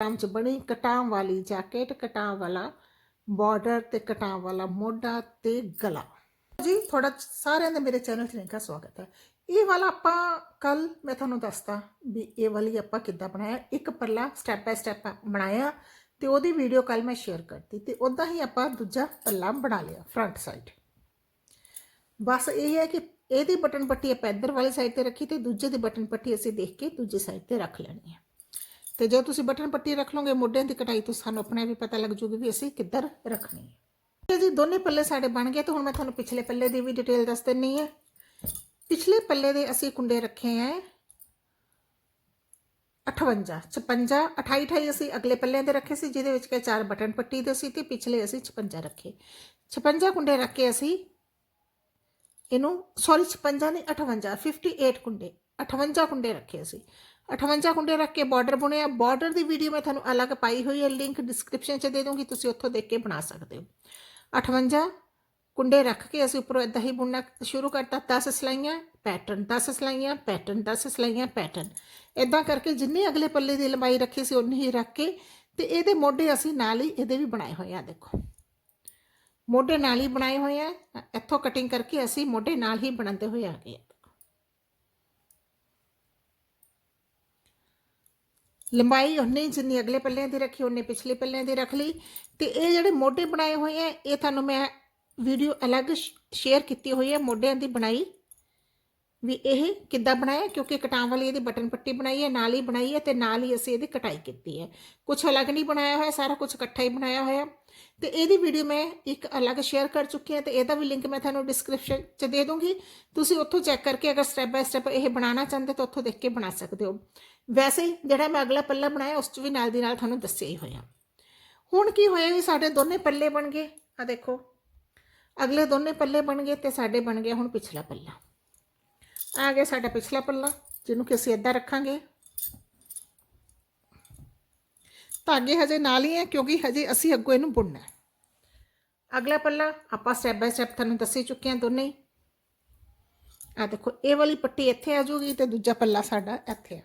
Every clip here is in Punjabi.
ਆਰਾਮ ਚ ਬਣੀ ਕਟਾਂ ਵਾਲੀ ਜੈਕਟ ਕਟਾਂ ਵਾਲਾ ਬਾਰਡਰ ਤੇ ਕਟਾਂ ਵਾਲਾ ਮੋਢਾ ਤੇ ਗਲਾ। ਜੀ, ਤੁਹਾਡਾ ਸਾਰਿਆਂ ਦਾ ਮੇਰੇ ਚੈਨਲ 'ਚ ਲਿੰਕਾ ਸਵਾਗਤ ਹੈ। ਇਹ ਵਾਲਾ ਆਪਾਂ ਕੱਲ ਮੈਂ ਤੁਹਾਨੂੰ ਦੱਸਤਾ ਵੀ ਇਹ ਵਾਲੀ ਆਪਾਂ ਕਿੱਦਾਂ ਬਣਾਇਆ। ਇੱਕ ਪੱਲਾ ਸਟੈਪ ਬਾਈ ਸਟੈਪ ਬਣਾਇਆ ਤੇ ਉਹਦੀ ਵੀਡੀਓ ਕੱਲ ਮੈਂ ਸ਼ੇਅਰ ਕਰਤੀ ਤੇ ਉਦਾਂ ਹੀ ਆਪਾਂ ਦੂਜਾ ਪੱਲਾ ਬਣਾ ਲਿਆ ਫਰੰਟ ਸਾਈਡ ਬਸ ਇਹ ਹੈ ਕਿ ਇਹਦੀ ਬਟਨ ਪੱਟੀ ਆਪਾਂ ਇੱਧਰ ਵਾਲੀ ਸਾਈਡ ਤੇ ਰੱਖੀ ਤੇ ਦੂਜੇ ਦੀ ਬਟਨ ਪੱਟੀ ਅਸੀਂ ਦੇਖ ਕੇ ਦੂਜੀ ਸਾਈਡ ਤੇ ਰੱਖ ਲੈਣੀ ਹੈ। ਤੇ ਜਦੋਂ ਤੁਸੀਂ ਬਟਨ ਪੱਟੀ ਰੱਖ ਲਓਗੇ ਮੋਢਿਆਂ ਦੀ ਕਟਾਈ ਤੋਂ ਸਾਨੂੰ ਆਪਣੇ ਵੀ ਪਤਾ ਲੱਗ ਜੂਗੀ ਵੀ ਅਸੀਂ ਕਿੱਧਰ ਰੱਖਣੀ ਹੈ। ਠੀਕ ਜੀ, ਦੋਨੇ ਪੱਲੇ ਸਾਡੇ ਬਣ ਗਏ ਤੇ ਹੁਣ ਮੈਂ ਤੁਹਾਨੂੰ ਪਿਛਲੇ ਪੱਲੇ ਦੀ ਵੀ ਡਿਟੇਲ ਦੱਸ ਦਿੰਨੀ ਹੈ ਪਿਛਲੇ ਪੱਲੇ ਦੇ ਅਸੀਂ ਕੁੰਡੇ ਰੱਖੇ ਹੈ 58 56 28 28 ਅਸੀਂ ਅਗਲੇ ਪੱਲਿਆਂ ਦੇ ਰੱਖੇ ਸੀ, ਜਿਹਦੇ ਵਿੱਚ ਕਿ ਚਾਰ ਬਟਨ ਪੱਟੀ ਦੇ ਸੀ ਤੇ ਪਿਛਲੇ ਅਸੀਂ 56 ਰੱਖੇ। 56 ਕੁੰਡੇ ਰੱਖ ਕੇ ਅਸੀਂ ਇਹਨੂੰ ਸੌਰੀ 56 ਨਹੀਂ 58 58 ਕੁੰਡੇ 58 ਕੁੰਡੇ ਰੱਖੇ ਅਸੀਂ। 58 ਕੁੰਡੇ ਰੱਖ ਕੇ ਬਾਰਡਰ ਬੁਣਿਆ ਬਾਰਡਰ ਦੀ ਵੀਡੀਓ ਮੈਂ ਤੁਹਾਨੂੰ ਅਲੱਗ ਪਾਈ ਹੋਈ ਹੈ। ਲਿੰਕ ਡਿਸਕ੍ਰਿਪਸ਼ਨ 'ਚ ਦੇ ਦੂੰਗੀ ਤੁਸੀਂ ਉੱਥੋਂ ਦੇਖ ਕੇ ਬਣਾ ਸਕਦੇ ਹੋ। 58 ਕੁੰਡੇ ਰੱਖ ਕੇ ਅਸੀਂ ਉੱਪਰੋਂ ਇਦਾਂ ਹੀ ਬੁਣਨਾ ਸ਼ੁਰੂ ਕਰਤਾ। 10 ਸਲਾਈਆਂ ਪੈਟਰਨ 10 ਸਲਾਈਆਂ ਪੈਟਰਨ 10 ਸਲਾਈਆਂ ਪੈਟਰਨ ਇਦਾਂ ਕਰਕੇ ਜਿੰਨੀ ਅਗਲੇ ਪੱਲੇ ਦੀ ਲੰਬਾਈ ਰੱਖੀ ਸੀ ਉਨੀ ਹੀ ਰੱਖ ਕੇ ਤੇ ਇਹਦੇ ਮੋਢੇ ਅਸੀਂ ਨਾਲ ਹੀ ਇਹਦੇ ਵੀ ਬਣਾਏ ਹੋਏ ਆ, ਦੇਖੋ। ਮੋਢੇ ਨਾਲ ਹੀ ਬਣਾਏ ਹੋਏ ਆ। ਇੱਥੋਂ ਕਟਿੰਗ ਕਰਕੇ ਅਸੀਂ ਮੋਢੇ ਨਾਲ ਹੀ ਬਣਾਉਂਦੇ ਹੋਏ ਆ ਗਏ ਆ ਲੰਬਾਈ ਉਹਨੇ ਜਿੰਨੀ ਅਗਲੇ ਪੱਲਿਆਂ ਦੀ ਰੱਖੀ, ਉਹਨੇ ਪਿਛਲੇ ਪੱਲਿਆਂ ਦੀ ਰੱਖ ਲਈ। ਤੇ ਇਹ ਜਿਹੜੇ ਮੋਢੇ ਬਣਾਏ ਹੋਏ ਆ, ਇਹ ਤੁਹਾਨੂੰ ਮੈਂ ਵੀਡੀਓ ਅਲੱਗ ਸ਼ੇਅਰ ਕੀਤੀ ਹੋਈ ਹੈ ਮੋਢਿਆਂ ਦੀ ਬਣਾਈ। ਵੀ ਇਹ ਕਿੱਦਾਂ ਬਣਾਇਆ? ਕਿਉਂਕਿ ਕਟਾਂ ਵਾਲੀ ਇਹਦੀ ਬਟਨ ਪੱਟੀ ਬਣਾਈ ਹੈ ਨਾਲ ਹੀ ਬਣਾਈ ਹੈ ਤੇ ਨਾਲ ਹੀ ਅਸੀਂ ਇਹਦੀ ਕਟਾਈ ਕੀਤੀ ਹੈ ਕੁਝ ਅਲੱਗ ਨਹੀਂ ਬਣਾਇਆ ਹੋਇਆ, ਸਾਰਾ ਕੁਝ ਇਕੱਠਾ ਹੀ ਬਣਾਇਆ ਹੋਇਆ। ਤੇ ਇਹਦੀ ਵੀਡੀਓ ਮੈਂ ਇੱਕ ਅਲੱਗ ਸ਼ੇਅਰ ਕਰ ਚੁੱਕੀ ਹਾਂ ਤੇ ਇਹਦਾ ਵੀ ਲਿੰਕ ਮੈਂ ਤੁਹਾਨੂੰ ਡਿਸਕ੍ਰਿਪਸ਼ਨ 'ਚ ਦੇ ਦੂੰਗੀ। ਤੁਸੀਂ ਉੱਥੋਂ ਚੈੱਕ ਕਰਕੇ ਅਗਰ ਸਟੈਪ ਬਾਈ ਸਟੈਪ ਇਹ ਬਣਾਉਣਾ ਚਾਹੁੰਦੇ ਤਾਂ ਉੱਥੋਂ ਦੇਖ ਕੇ ਬਣਾ ਸਕਦੇ ਹੋ। ਵੈਸੇ ਹੀ ਜਿਹੜਾ ਮੈਂ ਅਗਲਾ ਪੱਲਾ ਬਣਾਇਆ, ਉਸ 'ਚ ਵੀ ਨਾਲ ਦੀ ਨਾਲ ਤੁਹਾਨੂੰ ਦੱਸਿਆ ਹੀ ਹੋਇਆ। ਹੁਣ ਕੀ ਹੋਇਆ ਵੀ ਸਾਡੇ ਦੋਨੇ ਪੱਲੇ ਬਣ ਗਏ। ਆ ਦੇਖੋ, ਅਗਲੇ ਦੋਨੇ ਪੱਲੇ ਬਣ ਗਏ ਤੇ ਸਾਡੇ ਬਣ ਗਿਆ ਹੁਣ ਪਿਛਲਾ ਪੱਲਾ। ਆ ਗਿਆ ਸਾਡਾ ਪਿਛਲਾ ਪੱਲਾ, ਜਿਹਨੂੰ ਕਿ ਅਸੀਂ ਇੱਦਾਂ ਰੱਖਾਂਗੇ। ਧਾਗੇ ਹਜੇ ਨਾਲ ਹੀ ਹੈ, ਕਿਉਂਕਿ ਹਜੇ ਅਸੀਂ ਅੱਗੋਂ ਇਹਨੂੰ ਬੁਣਨਾ ਹੈ। ਅਗਲਾ ਪੱਲਾ ਆਪਾਂ ਸਟੈਪ ਬਾਈ ਸਟੈਪ ਤੁਹਾਨੂੰ ਦੱਸੇ ਚੁੱਕੇ ਹਾਂ ਦੋਨੇ ਆ ਦੇਖੋ, ਇਹ ਵਾਲੀ ਪੱਟੀ ਇੱਥੇ ਆ ਜਾਊਗੀ ਤੇ ਦੂਜਾ ਪੱਲਾ ਸਾਡਾ ਇੱਥੇ ਆ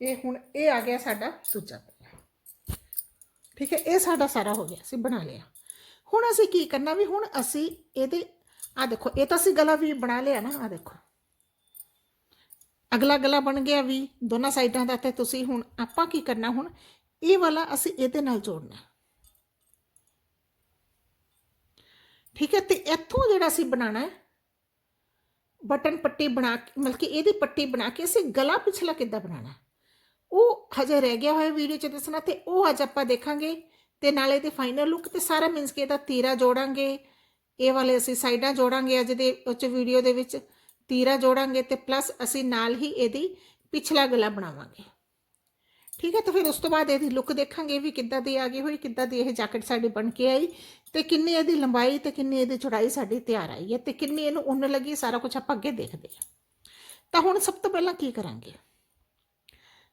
ਇਹ ਹੁਣ ਇਹ ਆ ਗਿਆ ਸਾਡਾ ਦੂਜਾ ਪੱਲਾ। ਠੀਕ ਹੈ, ਇਹ ਸਾਡਾ ਸਾਰਾ ਹੋ ਗਿਆ, ਅਸੀਂ ਬਣਾ ਲਿਆ। ਹੁਣ ਅਸੀਂ ਕੀ ਕਰਨਾ ਵੀ ਹੁਣ ਅਸੀਂ ਇਹਦੇ ਆ ਦੇਖੋ, ਇਹ ਤਾਂ ਅਸੀਂ ਗਲਾ ਵੀ ਬਣਾ ਲਿਆ ਨਾ ਆ ਦੇਖੋ। ਅਗਲਾ ਗਲਾ ਬਣ ਗਿਆ ਵੀ, ਦੋਨਾਂ ਸਾਈਡਾਂ ਦਾ ਤੇ ਤੁਸੀਂ ਹੁਣ ਆਪਾਂ ਕੀ ਕਰਨਾ ਹੁਣ, ਇਹ ਵਾਲਾ ਅਸੀਂ ਇਹਦੇ ਨਾਲ ਜੋੜਨਾ। ਠੀਕ ਹੈ, ਤੇ ਇੱਥੋਂ ਜਿਹੜਾ ਅਸੀਂ ਬਣਾਣਾ ਹੈ, ਬਟਨ ਪੱਟੀ ਬਣਾ ਕੇ, ਮਤਲਬ ਕਿ ਇਹਦੀ ਪੱਟੀ ਬਣਾ ਕੇ ਅਸੀਂ ਗਲਾ ਪਿਛਲਾ ਕਿੱਦਾਂ ਬਣਾਣਾ ਉਹ ਹਜੇ ਰਹਿ ਗਿਆ ਹੋਇਆ ਵੀਡੀਓ 'ਚ ਦੱਸਣਾ ਤੇ ਉਹ ਅੱਜ ਆਪਾਂ ਦੇਖਾਂਗੇ। ਤੇ ਨਾਲੇ ਤੇ ਫਾਈਨਲ ਲੁੱਕ ਤੇ ਸਾਰਾ ਮੀਨਸ ਕਿ ਇਹਦਾ ਤੀਰਾ ਜੋੜਾਂਗੇ। ਇਹ ਵਾਲੇ ਅਸੀਂ ਸਾਈਡਾਂ ਜੋੜਾਂਗੇ ਅੱਜ ਦੇ ਉੱਚ ਵੀਡੀਓ ਦੇ ਵਿੱਚ। ਤੀਰਾ ਜੋੜਾਂਗੇ ਤੇ ਪਲੱਸ ਅਸੀਂ ਨਾਲ ਹੀ ਇਹਦੀ ਪਿਛਲਾ ਗਲਾ ਬਣਾਵਾਂਗੇ। ਠੀਕ ਹੈ, ਤਾਂ ਫਿਰ ਉਸ ਤੋਂ ਬਾਅਦ ਇਹਦੀ ਲੁੱਕ ਦੇਖਾਂਗੇ ਵੀ ਕਿੱਦਾਂ ਦੀ ਆ ਗਈ ਹੋਈ, ਕਿੱਦਾਂ ਦੀ ਇਹ ਜੈਕਟ ਸਾਡੀ ਬਣ ਕੇ ਆਈ ਤੇ ਕਿੰਨੀ ਇਹਦੀ ਲੰਬਾਈ ਤੇ ਕਿੰਨੀ ਇਹਦੀ ਚੌੜਾਈ ਸਾਡੀ ਤਿਆਰ ਆਈ ਹੈ ਤੇ ਕਿੰਨੀ ਇਹਨੂੰ ਉੱਨ ਲੱਗੀ, ਸਾਰਾ ਕੁਝ ਆਪਾਂ ਅੱਗੇ ਦੇਖਦੇ ਹਾਂ। ਤਾਂ ਹੁਣ ਸਭ ਤੋਂ ਪਹਿਲਾਂ ਕੀ ਕਰਾਂਗੇ?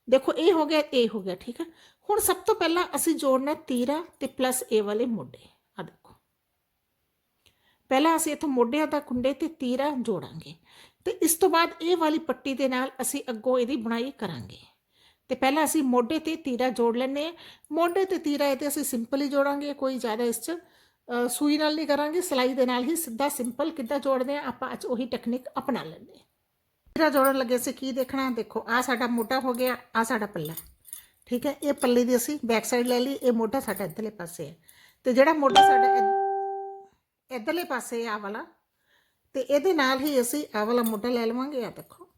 ਦੇਖੋ, ਇਹ ਹੋ ਗਿਆ, ਇਹ ਹੋ ਗਿਆ, ਠੀਕ ਹੈ? ਹੁਣ ਸਭ ਤੋਂ ਪਹਿਲਾਂ ਅਸੀਂ ਜੋੜਨਾ ਤੀਰਾ ਤੇ ਪਲੱਸ ਇਹ ਵਾਲੇ ਮੋਢੇ। ਆ ਦੇਖੋ। ਪਹਿਲਾਂ ਅਸੀਂ ਇੱਥੋਂ ਮੋਢਿਆਂ ਦਾ ਕੁੰਡੇ ਤੇ ਤੀਰਾ ਜੋੜਾਂਗੇ। ਤੇ ਇਸ ਤੋਂ ਬਾਅਦ ਇਹ ਵਾਲੀ ਪੱਟੀ ਦੇ ਨਾਲ ਅਸੀਂ ਅੱਗੋਂ ਇਹਦੀ ਬਣਾਈ ਕਰਾਂਗੇ। ਤੇ ਪਹਿਲਾਂ ਅਸੀਂ ਮੋਢੇ ਤੇ ਤੀਰਾ ਜੋੜ ਲੈਨੇ ਆ ਮੋਢੇ ਤੇ ਤੀਰਾ ਇਹ ਤੇ ਅਸੀਂ ਸਿੰਪਲ ਹੀ ਜੋੜਾਂਗੇ, ਕੋਈ ਜ਼ਿਆਦਾ ਇਸ 'ਚ ਸੂਈ ਨਾਲ ਨਹੀਂ ਕਰਾਂਗੇ। ਸਲਾਈ ਦੇ ਨਾਲ ਹੀ ਸਿੱਧਾ ਸਿੰਪਲ ਕਿੱਦਾਂ ਜੋੜਦੇ ਆ ਆਪਾਂ ਅੱਜ ਉਹੀ ਟੈਕਨੀਕ ਅਪਣਾ ਲੈਂਦੇ ਆ ਤੀਰਾ ਜੋੜਨ ਲੱਗੇ ਸੀ, ਕੀ ਦੇਖਣਾ? ਦੇਖੋ ਆ ਸਾਡਾ ਮੋਢਾ ਹੋ ਗਿਆ ਆ ਸਾਡਾ ਪੱਲਾ। ਠੀਕ ਹੈ, ਇਹ ਪੱਲੇ ਦੀ ਅਸੀਂ ਬੈਕ ਸਾਈਡ ਲੈ ਲਈ, ਇਹ ਮੋਢਾ ਸਾਡਾ ਇੱਧਰਲੇ ਪਾਸੇ ਹੈ। ਤੇ ਜਿਹੜਾ ਮੋਢਾ ਸਾਡਾ ਇੱਧਰਲੇ ਪਾਸੇ ਆ ਵਾਲਾ, ਤੇ ਇਹਦੇ ਨਾਲ ਹੀ ਅਸੀਂ ਆ ਵਾਲਾ ਮੋਢਾ ਲੈ ਲਵਾਂਗੇ ਆ ਦੇਖੋ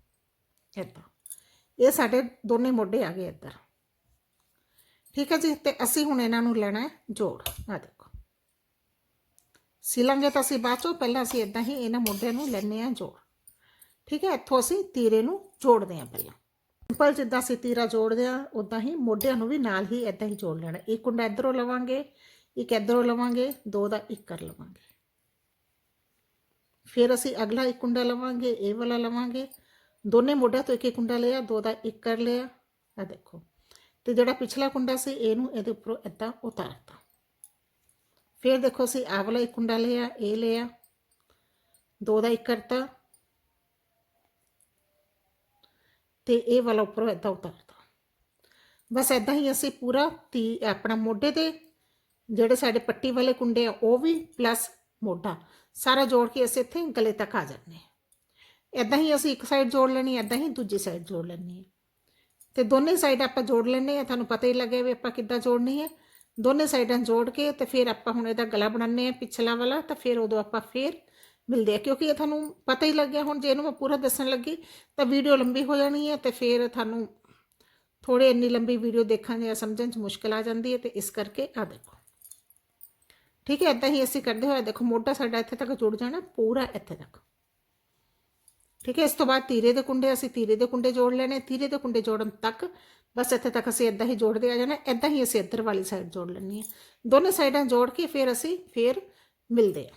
ਇੱਦਾਂ ਇਹ ਸਾਡੇ ਦੋਨੇ ਮੋਢੇ ਆ ਗਏ ਇੱਧਰ। ਠੀਕ ਹੈ ਜੀ, ਤੇ ਅਸੀਂ ਹੁਣ ਇਹਨਾਂ ਨੂੰ ਲੈਣਾ ਹੈ ਜੋੜ ਆ ਦੇਖੋ। ਸਿਲਾਂਗੇ ਤਾਂ ਅਸੀਂ ਬਾਅਦ ਚੋਂ, ਪਹਿਲਾਂ ਅਸੀਂ ਇਦਾਂ ਹੀ ਇਹਨਾਂ ਮੋਢਿਆਂ ਨੂੰ ਲੈਣੇ ਆ ਜੋੜ। ਠੀਕ ਹੈ? ਇੱਥੋਂ ਅਸੀਂ ਤੀਰੇ ਨੂੰ ਜੋੜਦੇ ਹਾਂ ਪਹਿਲਾਂ। ਸਿੰਪਲ ਜਿੱਦਾਂ ਅਸੀਂ ਤੀਰਾ ਜੋੜਦੇ ਹਾਂ ਉਦਾਂ ਹੀ ਮੋਢਿਆਂ ਨੂੰ ਵੀ ਨਾਲ ਹੀ ਇਦਾਂ ਹੀ ਜੋੜ ਲੈਣਾ। ਇੱਕ ਕੁੰਡਾ ਇੱਧਰੋਂ ਲਵਾਂਗੇ, ਇੱਕ ਇੱਧਰੋਂ ਲਵਾਂਗੇ, ਦੋ ਦਾ ਇੱਕ ਕਰ ਲਵਾਂਗੇ। ਫਿਰ ਅਸੀਂ ਅਗਲਾ ਇੱਕ ਕੁੰਡਾ ਲਵਾਂਗੇ, ਇਹ ਵਾਲਾ ਲਵਾਂਗੇ। ਦੋਨੇ ਮੋਢਿਆਂ ਤੋਂ ਇੱਕ ਇੱਕ ਕੁੰਡਾ ਲਿਆ, ਦੋ ਦਾ ਇੱਕ ਕਰ ਲਿਆ। ਆ ਦੇਖੋ। ਤੇ ਜਿਹੜਾ ਪਿਛਲਾ ਕੁੰਡਾ ਸੀ, ਇਹਨੂੰ ਇਹਦੇ ਉੱਪਰੋਂ ਇਦਾਂ ਉਤਾਰਤਾ। ਫਿਰ ਦੇਖੋ ਅਸੀਂ ਆਹ ਵਾਲਾ ਇੱਕ ਕੁੰਡਾ ਲਿਆ, ਇਹ ਲਿਆ। ਦੋ ਦਾ ਇੱਕ ਕਰਤਾ। ਤੇ ਇਹ ਵਾਲਾ ਉੱਪਰੋਂ ਏਦਾਂ ਉਤਾਰਦਾ ਬਸ ਏਦਾਂ ਹੀ ਅਸੀਂ ਪੂਰਾ ਤੀ, ਆਪਣਾ ਮੋਢੇ ਤੇ ਜਿਹੜੇ ਸਾਡੇ ਪੱਟੀ ਵਾਲੇ ਕੁੰਡੇ ਆ, ਉਹ ਵੀ ਪਲੱਸ ਮੋਢਾ, ਸਾਰਾ ਜੋੜ ਕੇ ਅਸੀਂ ਇੱਥੇ ਗਲੇ ਤੱਕ ਆ ਜਾਂਦੇ ਹਾਂ। ਏਦਾਂ ਹੀ ਅਸੀਂ ਇੱਕ ਸਾਈਡ ਜੋੜ ਲੈਣੀ ਏਦਾਂ ਹੀ ਦੂਜੀ ਸਾਈਡ ਜੋੜ ਲੈਣੀ ਹੈ। ਤੇ ਦੋਨੇ ਸਾਈਡ ਆਪਾਂ ਜੋੜ ਲੈਣੇ ਆ ਤੁਹਾਨੂੰ ਪਤਾ ਹੀ ਲੱਗਿਆ ਵੀ ਆਪਾਂ ਕਿੱਦਾਂ ਜੋੜਨੀ ਹੈ। ਦੋਨੇ ਸਾਈਡਾਂ ਜੋੜ ਕੇ ਤੇ ਫਿਰ ਆਪਾਂ ਹੁਣ ਇਹਦਾ ਗਲਾ ਬਣਾਉਂਦੇ ਆ ਪਿਛਲਾ ਵਾਲਾ, ਤਾਂ ਫਿਰ ਉਦੋਂ ਆਪਾਂ ਫਿਰ ਮਿਲਦੇ ਆ, ਕਿਉਂਕਿ ਇਹ ਤੁਹਾਨੂੰ ਪਤਾ ਹੀ ਲੱਗਿਆ, ਹੁਣ ਜੇ ਇਹਨੂੰ ਮੈਂ ਪੂਰਾ ਦੱਸਣ ਲੱਗੀ, ਤਾਂ ਵੀਡੀਓ ਲੰਬੀ ਹੋ ਜਾਣੀ ਹੈ ਤੇ ਫਿਰ ਤੁਹਾਨੂੰ ਥੋੜੇ ਇੰਨੀ ਲੰਬੀ ਵੀਡੀਓ ਦੇਖਣ ਜਾਂ ਸਮਝਣ 'ਚ ਮੁਸ਼ਕਲ ਆ ਜਾਂਦੀ ਹੈ ਤੇ ਇਸ ਕਰਕੇ ਆ ਦੇਖੋ। ਠੀਕ ਹੈ ਇਦਾਂ ਹੀ ਅਸੀਂ ਕਰਦੇ ਹੋਏ ਦੇਖੋ ਮੋਢਾ ਸਾਡਾ ਇੱਥੇ ਤੱਕ ਜੁੜ ਜਾਣਾ, ਪੂਰਾ ਇੱਥੇ ਤੱਕ। ਠੀਕ ਹੈ, ਇਸ ਤੋਂ ਬਾਅਦ ਤੀਰੇ ਦੇ ਕੁੰਡੇ, ਅਸੀਂ ਤੀਰੇ ਦੇ ਕੁੰਡੇ ਜੋੜ ਲੈਣੇ, ਤੀਰੇ ਦੇ ਕੁੰਡੇ ਜੋੜਨ ਤੱਕ ਬਸ ਇੱਥੇ ਤੱਕ ਅਸੀਂ ਇਦਾਂ ਹੀ ਜੋੜਦੇ ਆ ਜਾਣਾ ਇਦਾਂ ਹੀ ਅਸੀਂ ਇੱਧਰ ਵਾਲੀ ਸਾਈਡ ਜੋੜ ਲੈਣੀ ਹੈ। ਦੋਨੇ ਸਾਈਡਾਂ ਜੋੜ ਕੇ ਫਿਰ ਅਸੀਂ ਫਿਰ ਮਿਲਦੇ ਆ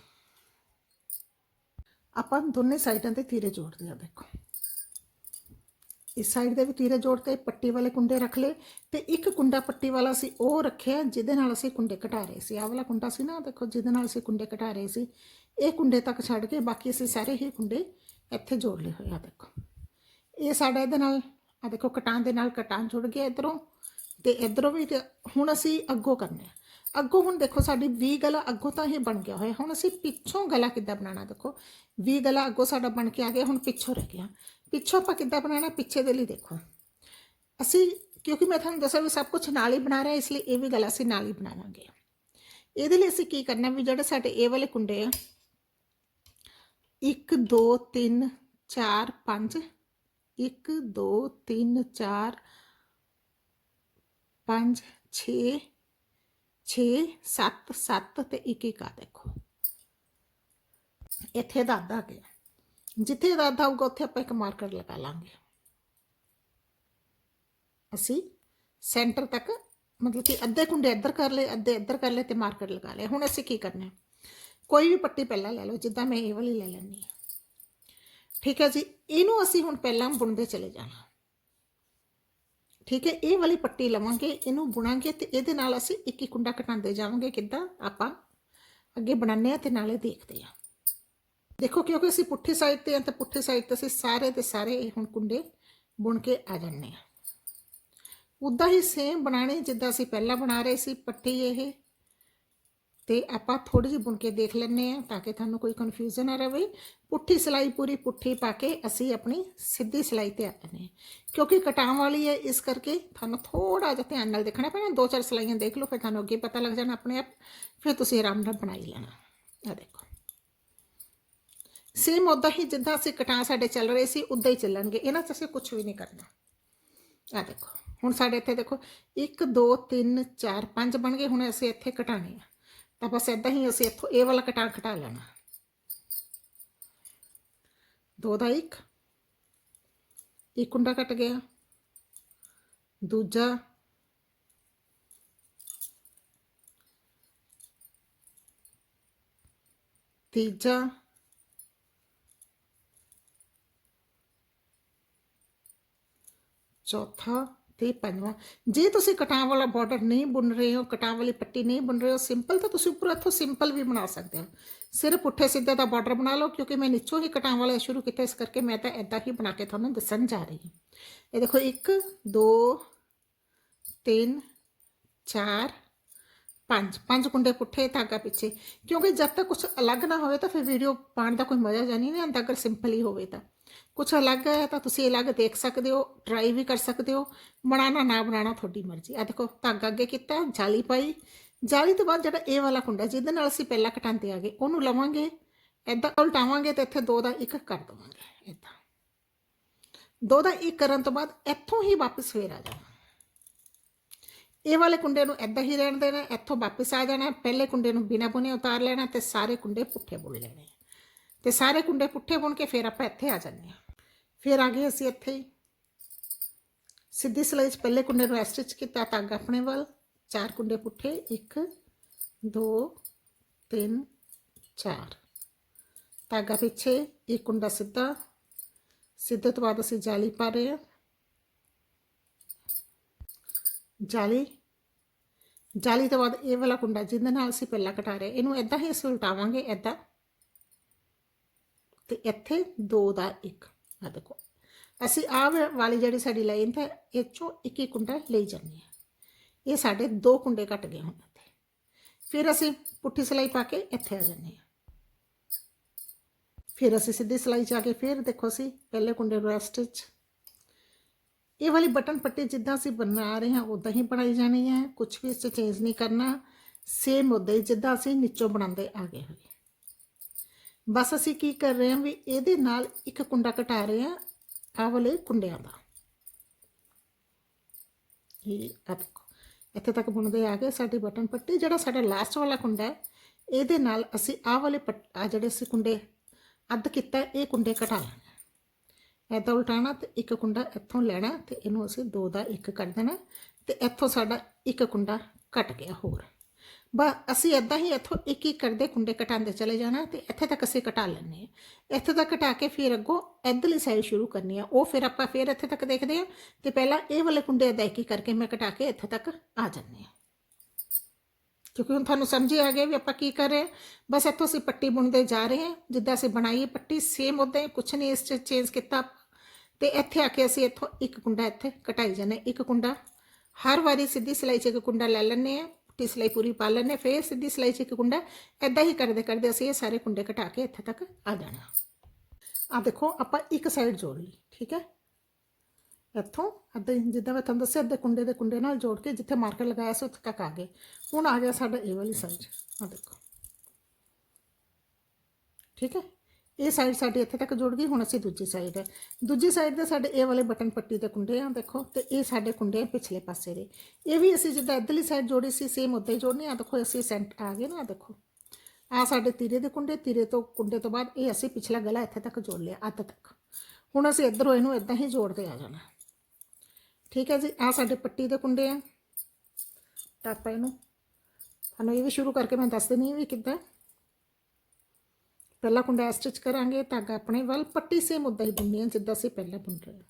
ਆਪਾਂ ਦੋਨੇ ਸਾਈਡਾਂ ਤੇ ਤੀਰੇ ਜੋੜਦੇ ਆ, ਦੇਖੋ। ਇਸ ਸਾਈਡ ਦੇ ਵੀ ਤੀਰੇ ਜੋੜ ਕੇ ਪੱਟੀ ਵਾਲੇ ਕੁੰਡੇ ਰੱਖ ਲਏ ਤੇ ਇੱਕ ਕੁੰਡਾ ਪੱਟੀ ਵਾਲਾ ਸੀ ਉਹ ਰੱਖਿਆ ਜਿਹਦੇ ਨਾਲ ਅਸੀਂ ਕੁੰਡੇ ਘਟਾ ਰਹੇ ਸੀ। ਆਹ ਵਾਲਾ ਕੁੰਡਾ ਸੀ ਨਾ, ਦੇਖੋ, ਜਿਹਦੇ ਨਾਲ ਅਸੀਂ ਕੁੰਡੇ ਘਟਾ ਰਹੇ ਸੀ। ਇਹ ਕੁੰਡੇ ਤੱਕ ਛੱਡ ਕੇ ਬਾਕੀ ਅਸੀਂ ਸਾਰੇ ਹੀ ਕੁੰਡੇ ਇੱਥੇ ਜੋੜ ਲਏ ਹੋਏ ਆ, ਦੇਖੋ। ਇਹ ਸਾਡਾ ਇਹਦੇ ਨਾਲ ਆ ਦੇਖੋ ਕਟਾਂ ਦੇ ਨਾਲ ਕਟਾਂ ਜੁੜ ਗਿਆ ਇਧਰੋਂ ਤੇ ਇਧਰੋਂ ਵੀ ਤੇ ਹੁਣ ਅਸੀਂ ਅੱਗੋਂ ਕਰਨਾ ਅੱਗੋਂ ਹੁਣ ਦੇਖੋ ਸਾਡੀ ਵੀ ਗਲਾ ਅੱਗੋਂ ਤਾਂ ਹੀ ਬਣ ਗਿਆ ਹੋਇਆ। ਹੁਣ ਅਸੀਂ ਪਿੱਛੋਂ ਗਲਾ ਕਿੱਦਾਂ ਬਣਾਉਣਾ ਦੇਖੋ। ਵੀ ਗਲਾ ਅੱਗੋਂ ਸਾਡਾ ਬਣ ਕੇ ਆ ਗਿਆ, ਹੁਣ ਪਿੱਛੋਂ ਰਹਿ ਗਿਆ। ਪਿੱਛੋਂ ਆਪਾਂ ਕਿੱਦਾਂ ਬਣਾਉਣਾ, ਪਿੱਛੇ ਦੇ ਲਈ ਦੇਖੋ। ਅਸੀਂ, ਕਿਉਂਕਿ ਮੈਂ ਤੁਹਾਨੂੰ ਦੱਸਿਆ ਵੀ ਸਭ ਕੁਝ ਨਾਲ ਹੀ ਬਣਾ ਰਿਹਾ, ਇਸ ਲਈ ਇਹ ਵੀ ਗਲਾ ਅਸੀਂ ਨਾਲ ਹੀ ਬਣਾਵਾਂਗੇ। ਇਹਦੇ ਲਈ ਅਸੀਂ ਕੀ ਕਰਨਾ ਵੀ ਜਿਹੜੇ ਸਾਡੇ ਇਹ ਵਾਲੇ ਕੁੰਡੇ ਆ। 1 2 3 4 5 1 2 3 4 5 6 6 7 7 ਤੇ 1 1 ਆ ਦੇਖੋ। ਇੱਥੇ ਦਾਦਾ ਗਿਆ। ਜਿੱਥੇ ਦਾਦਾ ਹੋਊਗਾ, ਉੱਥੇ ਆਪਾਂ ਇੱਕ ਮਾਰਕਰ ਲਗਾ ਲਾਂਗੇ। ਅਸੀਂ ਸੈਂਟਰ ਤੱਕ, ਮਤਲਬ ਕਿ ਅੱਧੇ ਕੁੰਡੇ ਇੱਧਰ ਕਰ ਲਏ, ਅੱਧੇ ਇੱਧਰ ਕਰ ਲਏ ਤੇ ਮਾਰਕਰ ਲਗਾ ਲਏ। ਹੁਣ ਅਸੀਂ ਕੀ ਕਰਨਾ ਕੋਈ ਵੀ ਪੱਟੀ ਪਹਿਲਾਂ ਲੈ ਲਓ, ਜਿੱਦਾਂ ਮੈਂ ਇਹ ਵਾਲੀ ਲੈ ਲੈਣੀ ਹੈ। ਠੀਕ ਹੈ ਜੀ, ਇਹਨੂੰ ਅਸੀਂ ਹੁਣ ਪਹਿਲਾਂ ਬੁਣਦੇ ਚਲੇ ਜਾਣਾ। ਠੀਕ ਹੈ, ਇਹ ਵਾਲੀ ਪੱਟੀ ਲਵਾਂਗੇ, ਇਹਨੂੰ ਬੁਣਾਂਗੇ ਤੇ ਇਹਦੇ ਨਾਲ ਅਸੀਂ ਇੱਕ ਇੱਕ ਕੁੰਡਾ ਘਟਾਉਂਦੇ ਜਾਵਾਂਗੇ, ਕਿੱਦਾਂ ਆਪਾਂ ਅੱਗੇ ਬਣਾਉਂਦੇ ਆ ਤੇ ਨਾਲੇ ਦੇਖਦੇ ਆ ਦੇਖੋ, ਕਿਉਂਕਿ ਅਸੀਂ ਪੁੱਠੀ ਸਾਈਡ ਤੇ ਆ ਤਾਂ ਪੁੱਠੀ ਸਾਈਡ ਤੇ ਅਸੀਂ ਸਾਰੇ ਦੇ ਸਾਰੇ ਇਹ ਹੁਣ ਕੁੰਡੇ ਬੁਣ ਕੇ ਆ ਜਾਂਦੇ ਆ ਉਦਾਂ ਹੀ ਸੇਮ ਬਣਾਣੇ ਜਿੱਦਾਂ ਅਸੀਂ ਪਹਿਲਾਂ ਬਣਾ ਰਹੇ ਸੀ, ਪੱਟੀ ਇਹ ਤੇ ਆਪਾਂ ਥੋੜੀ ਜਿਹੀ ਬੁਣ ਕੇ ਦੇਖ ਲੈਂਦੇ ਆ ਤਾਂ ਕਿ ਤੁਹਾਨੂੰ ਕੋਈ ਕਨਫਿਊਜ਼ਨ ਨਾ ਰਹੇ ਪੁੱਠੀ ਸਿਲਾਈ ਪੂਰੀ ਪੁੱਠੀ ਪਾ ਕੇ ਅਸੀਂ ਆਪਣੀ ਸਿੱਧੀ ਸਿਲਾਈ ਤੇ ਆ ਜਾਂਦੇ ਹਾਂ। ਕਿਉਂਕਿ ਕਟਾਂ ਵਾਲੀ ਹੈ, ਇਸ ਕਰਕੇ ਤੁਹਾਨੂੰ ਥੋੜਾ ਜਿਹਾ ਧਿਆਨ ਨਾਲ ਦੇਖਣਾ ਪੈਣਾ। ਦੋ ਚਾਰ ਸਿਲਾਈਆਂ ਦੇਖ ਲਓ, ਫਿਰ ਤੁਹਾਨੂੰ ਅੱਗੇ ਪਤਾ ਲੱਗ ਜਾਣਾ ਆਪਣੇ ਆਪ। ਫਿਰ ਤੁਸੀਂ ਆਰਾਮ ਨਾਲ ਬਣਾਈ ਲੈਣਾ। ਆ ਦੇਖੋ। ਸੇਮ ਉਦਾਂ ਹੀ ਜਿੱਦਾਂ ਅਸੀਂ ਕਟਾਂ ਸਾਡੇ ਚੱਲ ਰਹੇ ਸੀ ਉਦਾਂ ਹੀ ਚੱਲਣਗੇ। ਇਹਨਾਂ 'ਚ ਅਸੀਂ ਕੁਝ ਵੀ ਨਹੀਂ ਕਰਨਾ। ਆ ਦੇਖੋ। ਹੁਣ ਸਾਡੇ ਇੱਥੇ ਦੇਖੋ 1 2 3 4 5 ਬਣ ਗਏ। ਹੁਣ ਅਸੀਂ ਇੱਥੇ ਘਟਾਣੇ ਆ। ਤਾਂ ਬਸ ਇਦਾਂ ਹੀ ਅਸੀਂ ਇੱਥੋਂ ਇਹ ਵਾਲਾ ਕਟਾ ਘਟਾ ਲੈਣਾ। ਦੋ ਦਾ ਇੱਕ। ਇੱਕ ਕੁੰਡਾ ਕੱਟ ਗਿਆ। ਦੂਜਾ। ਤੀਜਾ। ਚੌਥਾ। ਤੇ ਪੰਜਵਾਂ ਜੇ ਤੁਸੀਂ ਕਟਾਂ ਵਾਲਾ ਬਾਰਡਰ ਨਹੀਂ ਬੁਣ ਰਹੇ ਹੋ ਕਟਾਂ ਵਾਲੀ ਪੱਟੀ ਨਹੀਂ ਬੁਣ ਰਹੇ ਹੋ ਸਿੰਪਲ ਤਾਂ ਤੁਸੀਂ ਉੱਪਰ ਇੱਥੋਂ ਸਿੰਪਲ ਵੀ ਬਣਾ ਸਕਦੇ ਹੋ। ਸਿਰਫ ਪੁੱਠੇ ਸਿੱਧੇ ਦਾ ਬਾਰਡਰ ਬਣਾ ਲਓ, ਕਿਉਂਕਿ ਮੈਂ ਨੀਚੋਂ ਹੀ ਕਟਾਂ ਵਾਲਾ ਸ਼ੁਰੂ ਕੀਤਾ, ਇਸ ਕਰਕੇ ਮੈਂ ਤਾਂ ਇਦਾਂ ਹੀ ਬਣਾ ਕੇ ਤੁਹਾਨੂੰ ਦੱਸਣ ਜਾ ਰਹੀ ਹਾਂ। ਇਹ ਦੇਖੋ 1 2 3 4 ਪੰਜ। ਪੰਜ ਕੁੰਡੇ ਪੁੱਠੇ ਧਾਗਾ ਪਿੱਛੇ। ਕਿਉਂਕਿ ਜਦ ਤੱਕ ਕੁਝ ਅਲੱਗ ਨਾ ਹੋਵੇ ਤਾਂ ਫਿਰ ਵੀਡੀਓ ਪਾਉਣ ਦਾ ਕੋਈ ਮਜ਼ਾ ਜਾਂ ਨਹੀਂ ਆਉਂਦਾ ਅਗਰ ਸਿੰਪਲ ਹੀ ਹੋਵੇ ਤਾਂ। ਕੁਝ ਅਲੱਗ ਹੈ ਤਾਂ ਤੁਸੀਂ ਅਲੱਗ ਦੇਖ ਸਕਦੇ ਹੋ ਟਰਾਈ ਵੀ ਕਰ ਸਕਦੇ ਹੋ। ਬਣਾਣਾ ਨਾ ਬਣਾਣਾ ਤੁਹਾਡੀ ਮਰਜ਼ੀ। ਆ ਦੇਖੋ, ਧਾਗਾ ਅੱਗੇ ਕੀਤਾ, ਜਾਲੀ ਪਾਈ। ਜਾਲੀ ਤੋਂ ਬਾਅਦ ਜਿਹੜਾ ਇਹ ਵਾਲਾ ਕੁੰਡਾ, ਜਿਹਦੇ ਨਾਲ ਅਸੀਂ ਪਹਿਲਾਂ ਕਟਾਂਦੇ ਆਗੇ, ਉਹਨੂੰ ਲਵਾਂਗੇ। ਐਦਾਂ ਉਲਟਾਵਾਂਗੇ ਤੇ ਇੱਥੇ ਦੋ ਦਾ ਇੱਕ ਕਰ ਦਵਾਂਗੇ। ਐਦਾਂ ਦੋ ਦਾ ਇੱਕ ਕਰਨ ਤੋਂ ਬਾਅਦ ਇੱਥੋਂ ਹੀ ਵਾਪਸ ਫੇਰ ਆ ਜਾਣਾ। ਇਹ ਵਾਲੇ ਕੁੰਡੇ ਨੂੰ ਐਦਾਂ ਹੀ ਰਹਿਣ ਦੇਣਾ, ਇੱਥੋਂ ਵਾਪਸ ਆ ਜਾਣਾ। ਪਹਿਲੇ ਕੁੰਡੇ ਨੂੰ ਬਿਨਾ ਬੁਨੇ ਉਤਾਰ ਲੈਣਾ ਤੇ ਸਾਰੇ ਕੁੰਡੇ ਪੁੱਠੇ ਬੁਣ ਲੈਣੇ। ਤੇ ਸਾਰੇ ਕੁੰਡੇ ਪੁੱਠੇ ਬੁਣ ਕੇ ਫਿਰ ਆਪਾਂ ਇੱਥੇ ਆ ਜਾਂਦੇ ਹਾਂ। ਫਿਰ ਆ ਗਏ ਅਸੀਂ ਇੱਥੇ ਹੀ। ਸਿੱਧੀ ਸਲਾਈ 'ਚ ਪਹਿਲੇ ਕੁੰਡੇ ਨੂੰ ਸਟਿਚ ਕੀਤਾ ਧਾਗਾ ਆਪਣੇ ਵੱਲ। ਚਾਰ ਕੁੰਡੇ ਪੁੱਠੇ 1 2 3 4 ਧਾਗਾ ਪਿੱਛੇ ਇੱਕ ਕੁੰਡਾ ਸਿੱਧਾ। ਸਿੱਧੇ ਤੋਂ ਬਾਅਦ ਅਸੀਂ ਜਾਲੀ ਪਾ ਰਹੇ ਹਾਂ। ਜਾਲੀ। ਜਾਲੀ ਤੋਂ ਬਾਅਦ ਇਹ ਵਾਲਾ ਕੁੰਡਾ ਜਿਹਦੇ ਨਾਲ ਅਸੀਂ ਪਹਿਲਾਂ ਕਟਾ ਰਹੇ ਇਹਨੂੰ ਇਦਾਂ ਹੀ ਅਸੀਂ ਉਲਟਾਵਾਂਗੇ ਇਦਾਂ ਤੇ ਇੱਥੇ 2 ਦਾ 1 ਆ ਦੇਖੋ। ਅਸੀਂ ਆਹ ਵਾਲੀ ਜਿਹੜੀ ਸਾਡੀ ਲਾਈਨ ਤੇ ਇਹ ਚੋਂ ਇੱਕ ਇੱਕ ਕੁੰਡਾ ਲਈ ਜਾਂਦੇ ਹਾਂ। ਇਹ ਸਾਡੇ ਦੋ ਕੁੰਡੇ ਕੱਟ ਗਏ ਹੁਣ ਇੱਥੇ। ਫਿਰ ਅਸੀਂ ਪੁੱਠੀ ਸਿਲਾਈ ਪਾ ਕੇ ਇੱਥੇ ਆ ਜਾਂਦੇ ਹਾਂ। ਫਿਰ ਅਸੀਂ ਸਿੱਧੀ ਸਿਲਾਈ 'ਚ ਆ ਕੇ ਫਿਰ ਦੇਖੋ ਅਸੀਂ ਪਹਿਲੇ ਕੁੰਡੇ ਨੂੰ ਸਟਿਚ ਇਹ ਵਾਲੀ ਬਟਨ ਪੱਟੀ ਜਿੱਦਾਂ ਅਸੀਂ ਬਣਾ ਰਹੇ ਹਾਂ ਉਦਾਂ ਹੀ ਬਣਾਈ ਜਾਣੀ ਹੈ। ਕੁਝ ਵੀ ਇਸ 'ਚ ਚੇਂਜ ਨਹੀਂ ਕਰਨਾ। ਸੇਮ ਉਦਾਂ ਹੀ ਜਿੱਦਾਂ ਅਸੀਂ ਨੀਚੋਂ ਬਣਾਉਂਦੇ ਆ ਗਏ ਹੋਏ। ਬਸ ਅਸੀਂ ਕੀ ਕਰ ਰਹੇ ਹਾਂ ਵੀ ਇਹਦੇ ਨਾਲ ਇੱਕ ਕੁੰਡਾ ਘਟਾ ਰਹੇ ਹਾਂ, ਆਹ ਵਾਲੇ ਕੁੰਡਿਆਂ ਦਾ। ਇਹ ਆ ਇੱਥੇ ਤੱਕ ਬੁਣਦੇ ਆ ਗਏ ਸਾਡੀ ਬਟਨ ਪੱਟੀ, ਜਿਹੜਾ ਸਾਡਾ ਲਾਸਟ ਵਾਲਾ ਕੁੰਡਾ ਹੈ, ਇਹਦੇ ਨਾਲ ਅਸੀਂ ਆਹ ਵਾਲੇ ਆ ਜਿਹੜੇ ਅਸੀਂ ਕੁੰਡੇ ਅੱਧ ਕੀਤਾ, ਇਹ ਕੁੰਡੇ ਘਟਾ ਲੈਣੇ ਐਦਾਂ ਉਲਟਾਣਾ ਤੇ ਇੱਕ ਕੁੰਡਾ ਇੱਥੋਂ ਲੈਣਾ ਤੇ ਇਹਨੂੰ ਅਸੀਂ ਦੋ ਦਾ ਇੱਕ ਕਰ ਦੇਣਾ ਤੇ ਇੱਥੋਂ ਸਾਡਾ ਇੱਕ ਕੁੰਡਾ ਘਟ ਗਿਆ ਹੋਰ। ਬਸ ਅਸੀਂ ਐਦਾਂ ਹੀ ਇੱਥੋਂ ਇੱਕ ਇੱਕ ਕਰਦੇ, ਕੁੰਡੇ ਘਟਾਉਂਦੇ ਚਲੇ ਜਾਣਾ ਤੇ ਇੱਥੇ ਤੱਕ ਅਸੀਂ ਘਟਾ ਲੈਣੇ ਆ ਇੱਥੇ ਤੱਕ ਘਟਾ ਕੇ ਫਿਰ ਅੱਗੋਂ ਇੱਧਰਲੀ ਸਾਈਡ ਸ਼ੁਰੂ ਕਰਨੀ ਆ। ਉਹ ਫਿਰ ਆਪਾਂ ਫਿਰ ਇੱਥੇ ਤੱਕ ਦੇਖਦੇ ਆ ਤੇ ਪਹਿਲਾਂ ਇਹ ਵਾਲੇ ਕੁੰਡੇ ਅਦਾ ਇੱਕ ਕਰਕੇ ਮੈਂ ਘਟਾ ਕੇ ਇੱਥੇ ਤੱਕ ਆ ਜਾਂਦੇ ਆ ਕਿਉਂਕਿ ਹੁਣ ਤੁਹਾਨੂੰ ਸਮਝ ਹੀ ਆ ਗਿਆ ਵੀ ਆਪਾਂ ਕੀ ਕਰ ਰਹੇ ਹਾਂ। ਬਸ ਇੱਥੋਂ ਅਸੀਂ ਪੱਟੀ ਬੁਣਦੇ ਜਾ ਰਹੇ ਹਾਂ। ਜਿੱਦਾਂ ਅਸੀਂ ਬਣਾਈ ਪੱਟੀ ਸੇਮ ਉਦਾਂ ਹੀ ਕੁਛ ਨਹੀਂ ਇਸ 'ਚ ਚੇਂਜ ਕੀਤਾ ਤੇ ਇੱਥੇ ਆ ਕੇ ਅਸੀਂ ਇੱਥੋਂ ਇੱਕ ਕੁੰਡਾ ਇੱਥੇ ਘਟਾਈ ਜਾਂਦੇ ਇੱਕ ਕੁੰਡਾ, ਹਰ ਵਾਰੀ ਸਿੱਧੀ ਸਿਲਾਈ 'ਚ ਇੱਕ ਕੁੰਡਾ ਲੈ ਲੈਂਦੇ ਆ ਪੁੱਟੀ ਸਿਲਾਈ ਪੂਰੀ ਪਾ ਲੈਂਦੇ ਫਿਰ ਸਿੱਧੀ ਸਿਲਾਈ 'ਚ ਇੱਕ ਕੁੰਡਾ ਐਦਾਂ ਹੀ ਕਰਦੇ ਕਰਦੇ ਅਸੀਂ ਇਹ ਸਾਰੇ ਕੁੰਡੇ ਘਟਾ ਕੇ ਇੱਥੇ ਤੱਕ ਆ ਜਾਣਾ ਆ ਦੇਖੋ ਆਪਾਂ ਇੱਕ ਸਾਈਡ ਜੋੜ ਲਈ ਠੀਕ ਹੈ ਇੱਥੋਂ ਅੱਧੇ ਜਿੱਦਾਂ ਮੈਂ ਤੁਹਾਨੂੰ ਦੱਸਿਆ ਅੱਧੇ ਕੁੰਡੇ ਦੇ ਕੁੰਡੇ ਨਾਲ ਜੋੜ ਕੇ ਜਿੱਥੇ ਮਾਰਕਰ ਲਗਾਇਆ ਸੀ ਉੱਥੇ ਤੱਕ ਆ ਗਏ ਹੁਣ ਆ ਗਿਆ ਸਾਡਾ ਇਹ ਵਾਲੀ ਸਾਈਡ ਆ ਦੇਖੋ ਠੀਕ ਹੈ ਇਹ ਸਾਈਡ ਸਾਡੀ ਇੱਥੇ ਤੱਕ ਜੁੜ ਗਈ, ਹੁਣ ਅਸੀਂ ਦੂਜੀ ਸਾਈਡ ਹੈ। ਦੂਜੀ ਸਾਈਡ ਦੇ ਸਾਡੇ ਇਹ ਵਾਲੇ ਬਟਨ ਪੱਟੀ ਦੇ ਕੁੰਡੇ ਆ, ਦੇਖੋ, ਤੇ ਇਹ ਸਾਡੇ ਕੁੰਡੇ ਆ ਪਿਛਲੇ ਪਾਸੇ ਦੇ। ਇਹ ਵੀ ਅਸੀਂ ਜਿੱਦਾਂ ਇੱਧਰਲੀ ਸਾਈਡ ਜੋੜੀ ਸੀ ਸੇਮ ਉੱਦਾਂ ਹੀ ਜੋੜਨੀ ਆ। ਦੇਖੋ, ਅਸੀਂ ਸੈਂਟ ਆ ਗਏ ਨਾ ਦੇਖੋ। ਆ ਸਾਡੇ ਤੀਰੇ ਦੇ ਕੁੰਡੇ, ਤੀਰੇ ਤੋਂ ਕੁੰਡੇ ਤੋਂ ਬਾਅਦ ਇਹ ਅਸੀਂ ਪਿਛਲਾ ਗਲਾ ਇੱਥੇ ਤੱਕ ਜੋੜ ਲਿਆ, ਅੱਧ ਤੱਕ। ਹੁਣ ਅਸੀਂ ਇੱਧਰੋਂ ਇਹਨੂੰ ਇਦਾਂ ਹੀ ਜੋੜਦੇ ਆ ਜਾਣਾ। ਠੀਕ ਹੈ ਜੀ ਆ ਸਾਡੇ ਪੱਟੀ ਦੇ ਕੁੰਡੇ ਆ। ਤਾਂ ਆਪਾਂ ਇਹਨੂੰ। ਤੁਹਾਨੂੰ ਇਹ ਵੀ ਸ਼ੁਰੂ ਕਰਕੇ ਮੈਂ ਦੱਸ ਦਿੰਦੀ ਹਾਂ ਵੀ ਕਿੱਦਾਂ ਪਹਿਲਾਂ ਕੁੰਡਾ ਸਟਿਚ ਕਰਾਂਗੇ ਧਾਗਾ ਆਪਣੇ ਵੱਲ ਪੱਟੀ ਸੇਮ ਉਦਾਂ ਹੀ ਬੁਣਨੀ ਹੈ ਜਿੱਦਾਂ ਅਸੀਂ ਪਹਿਲਾਂ ਬੁਣ ਰਹੇ ਹਾਂ